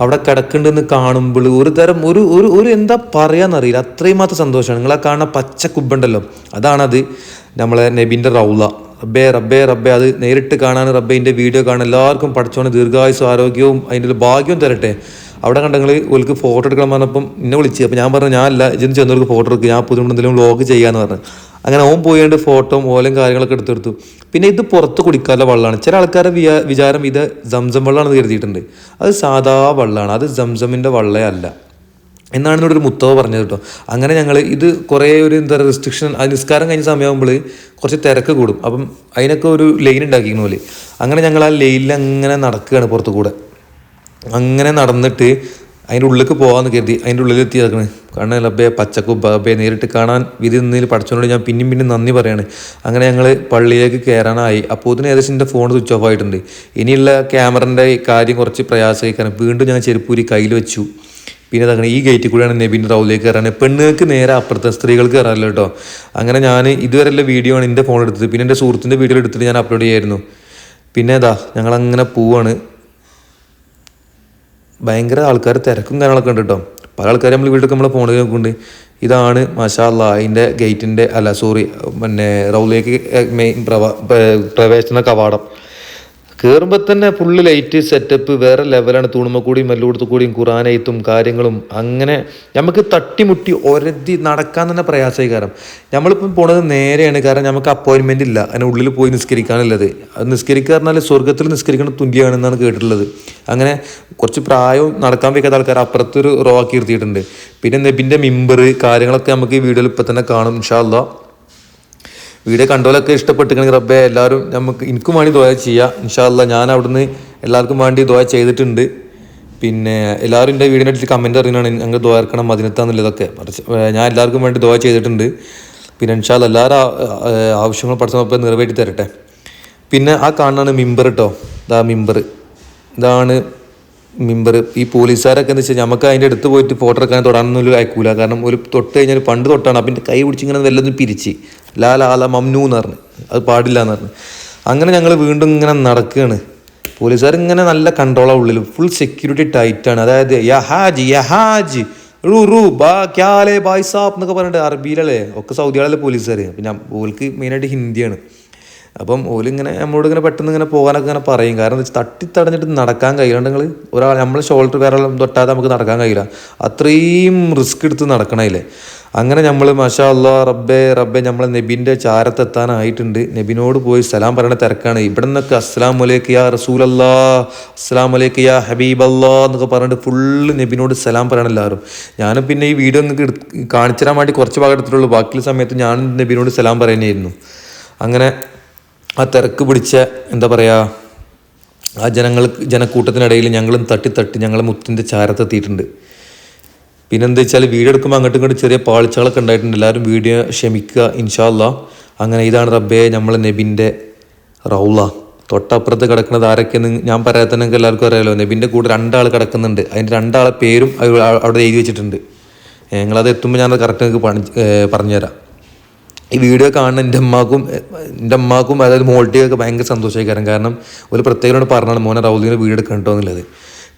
അവിടെ കിടക്കുന്നുണ്ടെന്ന് കാണുമ്പോൾ ഒരു തരം ഒരു ഒരു ഒരു എന്താ പറയാന്നറിയില്ല അത്രയും മാത്രം സന്തോഷമാണ്. നിങ്ങളെ കാണുന്ന പച്ച കുബ്ബുണ്ടല്ലോ. അതാണത് നമ്മളെ നബിന്റെ റൗള. റബ്ബേ റബ്ബേ റബ്ബേ. അത് നേരിട്ട് കാണാൻ റബ്ബേന്റെ വീഡിയോ കാണാൻ എല്ലാവർക്കും പഠിച്ചോണ്ട് ദീർഘായുസും ആരോഗ്യവും അതിന്റെ ഭാഗ്യവും തരട്ടെ. അവിടെ കണ്ടെങ്കിൽ ഓൽക്ക് ഫോട്ടോ എടുക്കണം പറഞ്ഞപ്പം എന്നെ വിളിച്ച്. അപ്പോൾ ഞാൻ പറഞ്ഞു ഞാനല്ല ഇതിന് ചെന്നവർക്ക് ഫോട്ടോ എടുക്കുക ഞാൻ പുതിയ എന്തെങ്കിലും വ്ളോഗ് ചെയ്യാന്ന് പറഞ്ഞു. അങ്ങനെ ഓൻ പോയിട്ട് ഫോട്ടോ ഓലയും കാര്യങ്ങളൊക്കെ എടുത്തെടുത്തു പിന്നെ ഇത് പുറത്ത് കുടിക്കാനുള്ള വെള്ളമാണ്. ചില ആൾക്കാരെ വിചാ വിചാരം ഇത് സംസം വെള്ളമാണെന്ന് കരുതിയിട്ടുണ്ട്. അത് സാധാ വെള്ളമാണ് അത് സംസമിന്റെ വള്ളയല്ല. എന്നാണ് ഇവിടെ ഒരു മുത്തവ പറഞ്ഞത് കേട്ടോ. അങ്ങനെ ഞങ്ങൾ ഇത് കുറേ ഒരു എന്താ പറയുക റെസ്ട്രിക്ഷൻ നിസ്കാരം കഴിഞ്ഞ സമയമാകുമ്പോൾ കുറച്ച് തിരക്ക് കൂടും. അപ്പം അതിനൊക്കെ ഒരു ലൈൻ ഉണ്ടാക്കിക്കുന്ന പോലെ അങ്ങനെ ഞങ്ങൾ ആ ലൈനിൽ അങ്ങനെ നടക്കുകയാണ് പുറത്തു കൂടെ അങ്ങനെ നടന്നിട്ട് അതിന്റെ ഉള്ളിലേക്ക് പോകാമെന്ന് കരുതി. അതിന്റെ ഉള്ളിൽ എത്തി നടക്കണേ. കാരണം ലബ്ബേ പച്ചക്കുബ്ബ അബ്ബേ നേരിട്ട് കാണാൻ വിധി നിന്നതിൽ പഠിച്ചോണ്ട് ഞാൻ പിന്നെയും പിന്നെയും നന്ദി പറയാണ്. അങ്ങനെ ഞങ്ങൾ പള്ളിയിലേക്ക് കയറാനായി അപ്പോൾ ഇതിന് ഏകദേശം എന്റെ ഫോൺ സ്വിച്ച് ഓഫ് ആയിട്ടുണ്ട്. ഇനിയുള്ള ക്യാമറന്റെ കാര്യം കുറച്ച് പ്രയാസമായിക്കാരം വീണ്ടും ഞാൻ ചെരുപ്പൂരി കയ്യിൽ വെച്ചു. പിന്നെ അതങ്ങനെ ഈ ഗേറ്റിൽ കൂടെയാണ് നബീന്റെ റൗലേക്ക് കയറാൻ പെണ്ണുങ്ങൾക്ക് നേരെ അപ്പുറത്തെ സ്ത്രീകൾക്ക് കയറാമല്ലോ കേട്ടോ അങ്ങനെ ഞാൻ ഇതുവരെയുള്ള വീഡിയോ ആണ് എന്റെ ഫോൺ എടുത്തത്. പിന്നെ എന്റെ സുഹൃത്തിന്റെ വീഡിയോ എടുത്തിട്ട് ഞാൻ അപ്ലോഡ് ചെയ്യായിരുന്നു. പിന്നെ ഇതാ ഞങ്ങളങ്ങനെ പോവാണ്. ഭയങ്കര ആൾക്കാർ തിരക്കും കാര്യങ്ങളൊക്കെ ഉണ്ട് കേട്ടോ പല ആൾക്കാർ നമ്മൾ വീട്ടിൽ നമ്മളെ ഫോണിൽ നോക്കുന്നുണ്ട്. ഇതാണ് മഷാല്ല അതിന്റെ ഗേറ്റിന്റെ അല്ല സോറി പിന്നെ റൗലേക്ക് മെയിൻ പ്രവ പ്രവേശന കവാടം. കയറുമ്പോൾ തന്നെ ഫുള്ള് ലൈറ്റ് സെറ്റപ്പ് വേറെ ലെവലാണ് തൂണുമ്മ കൂടിയും എല്ലോടത്തു കൂടിയും ഖുറാനെയ്ത്തും കാര്യങ്ങളും അങ്ങനെ നമുക്ക് തട്ടിമുട്ടി ഒരതി നടക്കാൻ തന്നെ പ്രയാസമായി കാരണം നമ്മളിപ്പം പോണത് നേരെയാണ്. കാരണം നമുക്ക് അപ്പോയിൻമെന്റ് ഇല്ല. അതിന് ഉള്ളിൽ പോയി നിസ്കരിക്കാനുള്ളത്. അത് നിസ്കരിക്കുക പറഞ്ഞാൽ സ്വർഗത്തിൽ നിസ്കരിക്കുന്ന തുല്യമാണെന്നാണ് കേട്ടിട്ടുള്ളത്. അങ്ങനെ കുറച്ച് പ്രായവും നടക്കാൻ വയ്ക്കാത്ത ആൾക്കാർ അപ്പുറത്തൊരു റോ ആക്കി ഇരുത്തിയിട്ടുണ്ട്. പിന്നെ നെബിന്റെ മിമ്പർ കാര്യങ്ങളൊക്കെ നമുക്ക് ഈ വീഡിയോയിൽ ഇപ്പം തന്നെ കാണും ഇൻഷാല്ലാ വീഡിയോ കണ്ടോലൊക്കെ ഇഷ്ടപ്പെട്ടിട്ടുണ്ടെങ്കിൽ റബ്ബെ എല്ലാവരും നമുക്ക് എനിക്കും വേണ്ടി ദോയ ചെയ്യാം. ഇൻഷാല്ല ഞാൻ അവിടുന്ന് എല്ലാവർക്കും വേണ്ടി ദോയ ചെയ്തിട്ടുണ്ട്. പിന്നെ എല്ലാവരും എന്റെ വീടിന്റെ അടുത്ത് കമന്റ് അറിയണമാണ് ഞങ്ങൾ ദോയർക്കണം മതിനെത്താന്നുള്ളതൊക്കെ ഞാൻ എല്ലാവർക്കും വേണ്ടി ദോയ ചെയ്തിട്ടുണ്ട്. പിന്നെ ഇൻഷാല്ല എല്ലാവരും ആവശ്യങ്ങൾ പഠിച്ചപ്പോൾ നിറവേറ്റി തരട്ടെ. പിന്നെ ആ കാണുന്നതാണ് മിമ്പർ കേട്ടോ ഇതാ മിമ്പർ ഇതാണ് മിമ്പർ ഈ പോലീസുകാരൊക്കെ എന്ന് വെച്ചാൽ നമുക്ക് അതിന്റെ അടുത്ത് പോയിട്ട് ഫോട്ടോ എടുക്കാൻ തൊടാനൊന്നും അയക്കൂല. കാരണം ഒരു തൊട്ട് കഴിഞ്ഞാൽ പണ്ട് തൊട്ടാണ്. അപ്പം കൈ പിടിച്ച് ഇങ്ങനെ വല്ലതും പിരിച്ച്. ലാ ലാ ലാ മംനു എന്ന് പറഞ്ഞ്. അത് പാടില്ല എന്ന് പറഞ്ഞ്. അങ്ങനെ ഞങ്ങൾ വീണ്ടും ഇങ്ങനെ നടക്കുകയാണ് പോലീസുകാർ ഇങ്ങനെ നല്ല കൺട്രോളാണ് ഉള്ളിൽ ഫുൾ സെക്യൂരിറ്റി ടൈറ്റാണ് അതായത് യഹാജ് യഹാജ് ബാ എന്നൊക്കെ പറഞ്ഞിട്ട് അറബിയിലല്ലേ ഒക്കെ സൗദികളല്ലേ പോലീസുകാർ പിന്നെ ഓൾക്ക് മെയിനായിട്ട് ഹിന്ദിയാണ് അപ്പം ഓലിങ്ങനെ നമ്മളോട് ഇങ്ങനെ പെട്ടെന്ന് ഇങ്ങനെ പോകാനൊക്കെ ഇങ്ങനെ പറയും. കാരണം വെച്ചാൽ തട്ടിത്തടഞ്ഞിട്ട് നടക്കാൻ കഴിയില്ല. നിങ്ങൾ ഒരാൾ നമ്മൾ ഷോൾഡർ വേറെ തൊട്ടാതെ നമുക്ക് നടക്കാൻ കഴിയില്ല. അത്രയും റിസ്ക് എടുത്ത് നടക്കണമില്ലേ അങ്ങനെ നമ്മൾ മഷാ അല്ലാ റബ്ബെ റബ്ബെ നമ്മളെ നബിന്റെ ചാരത്തെത്താനായിട്ടുണ്ട്. നബിനോട് പോയി സലാം പറയണ തിരക്കാണ്. ഇവിടെ നിന്നൊക്കെ അസ്സലാം വലൈക്ക് യാ അല്ലാ അസ്സലാം വലൈക്ക് യാ ഹബീബല്ലാ എന്നൊക്കെ പറഞ്ഞിട്ട് ഫുള്ള് നബിനോട് സലാം പറയണം എല്ലാവരും. ഞാൻ പിന്നെ ഈ വീഡിയോ നിങ്ങൾക്ക് കാണിച്ചു തരാൻ വേണ്ടി കുറച്ച് ഭാഗം എടുത്തിട്ടുള്ളൂ. ബാക്കിയുള്ള സമയത്ത് ഞാൻ നബിനോട് സലാം പറയുന്നതായിരുന്നു അങ്ങനെ ആ തിരക്ക് പിടിച്ച എന്താ പറയുക ആ ജനങ്ങൾ ജനക്കൂട്ടത്തിനിടയിൽ ഞങ്ങളും തട്ടി തട്ടി ഞങ്ങൾ മുത്തിന്റെ ചാരത്തെത്തിയിട്ടുണ്ട്. പിന്നെ എന്താ വെച്ചാൽ വീഡിയോ എടുക്കുമ്പോൾ അങ്ങോട്ടും ഇങ്ങോട്ടും ചെറിയ പാളിച്ചകളൊക്കെ ഉണ്ടായിട്ടുണ്ട്. എല്ലാവരും വീഡിയോ ക്ഷമിക്കുക ഇൻഷാല്ല അങ്ങനെ ഇതാണ് റബ്ബേ നമ്മളെ നബിന്റെ റൗള. തൊട്ടപ്പുറത്ത് കിടക്കുന്നത് ആരൊക്കെയെന്ന് ഞാൻ പറയാതെ തന്നെ എല്ലാവർക്കും അറിയാമല്ലോ നബിന്റെ കൂടെ രണ്ടാൾ കിടക്കുന്നുണ്ട്. അതിന്റെ രണ്ടാളെ പേരും അവ- അവിടെ എഴുതി വെച്ചിട്ടുണ്ട്. ഞങ്ങളത് എത്തുമ്പോൾ ഞാനത് കറക്റ്റ് നിങ്ങൾക്ക് പണി പറഞ്ഞുതരാം. ഈ വീഡിയോ കാണുന്ന എന്റെ അമ്മാക്കും എന്റെ അമ്മാക്കും അതായത് മോൾട്ടിയൊക്കെ ഭയങ്കര സന്തോഷമായി കാരണം ഒരു പ്രത്യേകനോട് പറഞ്ഞാണ് മോനെ റൗലിനെ വീഡിയോ എടുക്കണം കേട്ടോ എന്നുള്ളത്.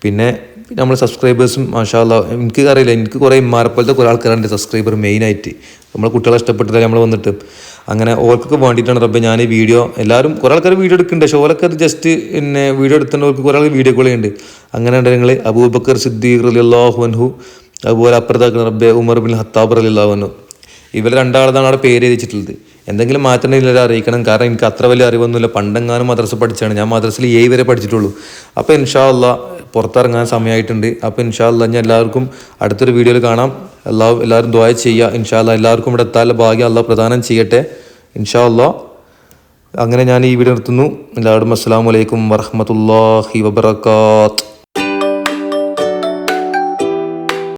പിന്നെ നമ്മൾ സബ്സ്ക്രൈബേഴ്സും മാഷാല്ല എനിക്ക് അറിയില്ല എനിക്ക് കുറേ ഇമ്മാരെപ്പോലത്തെ കുറേ ആൾക്കാരുണ്ട് സബ്സ്ക്രൈബർ മെയിനായിട്ട് നമ്മൾ കുട്ടികളെ ഇഷ്ടപ്പെട്ടതായി നമ്മൾ വന്നിട്ട്. അങ്ങനെ ഓർക്കൊക്കെ വേണ്ടിയിട്ടാണ് റബ്ബെ ഞാൻ ഈ വീഡിയോ എല്ലാവരും കുറേ ആൾക്കാർ വീഡിയോ എടുക്കുന്നുണ്ട്. പക്ഷേ ഓരൊക്കെ ജസ്റ്റ് പിന്നെ വീഡിയോ എടുത്തുന്നവർക്ക് കുറേ ആൾ വീഡിയോ ചെയ്യുന്നുണ്ട്. അങ്ങനെ ഉണ്ട് നിങ്ങൾ അബൂബക്കർ സിദ്ദീഖ് അലി അള്ളാഹു അൻഹു അതുപോലെ അപ്പുറത്താക്കുന്ന റബ്ബെ ഉമർ ബിൻ ഹത്താബ് അലി അള്ളാഹു അൻഹു. ഇവരെ രണ്ടാളതാണ് അവിടെ പേര് എഴുതിച്ചിട്ടുള്ളത്. എന്തെങ്കിലും മാറ്റം ഉണ്ടെങ്കിൽ അറിയിക്കണം. കാരണം എനിക്ക് അത്ര വലിയ അറിവൊന്നുമില്ല. പണ്ടെങ്ങാനും മദ്രസ പഠിച്ചാണ് ഞാൻ മദ്രസയിൽ ഏഴ് വരെ പഠിച്ചിട്ടുള്ളൂ. അപ്പോൾ ഇൻഷാ അല്ലാ പുറത്തിറങ്ങാൻ സമയമായിട്ടുണ്ട്. അപ്പോൾ ഇൻഷാ അല്ലാ ഞാൻ എല്ലാവർക്കും അടുത്തൊരു വീഡിയോയിൽ കാണാം. എല്ലാ എല്ലാവരും ദ്വായ ചെയ്യുക. ഇൻഷാ അല്ലാ എല്ലാവർക്കും ഇവിടെ എത്താനുള്ള ഭാഗ്യം അല്ല പ്രദാനം ചെയ്യട്ടെ. ഇൻഷാ അല്ലാ അങ്ങനെ ഞാൻ ഈ വീഡിയോ നിർത്തുന്നു. എല്ലാവരും അസ്സാം വലൈക്കും വറഹമത്തല്ലാഹി വബർക്കാത്ത്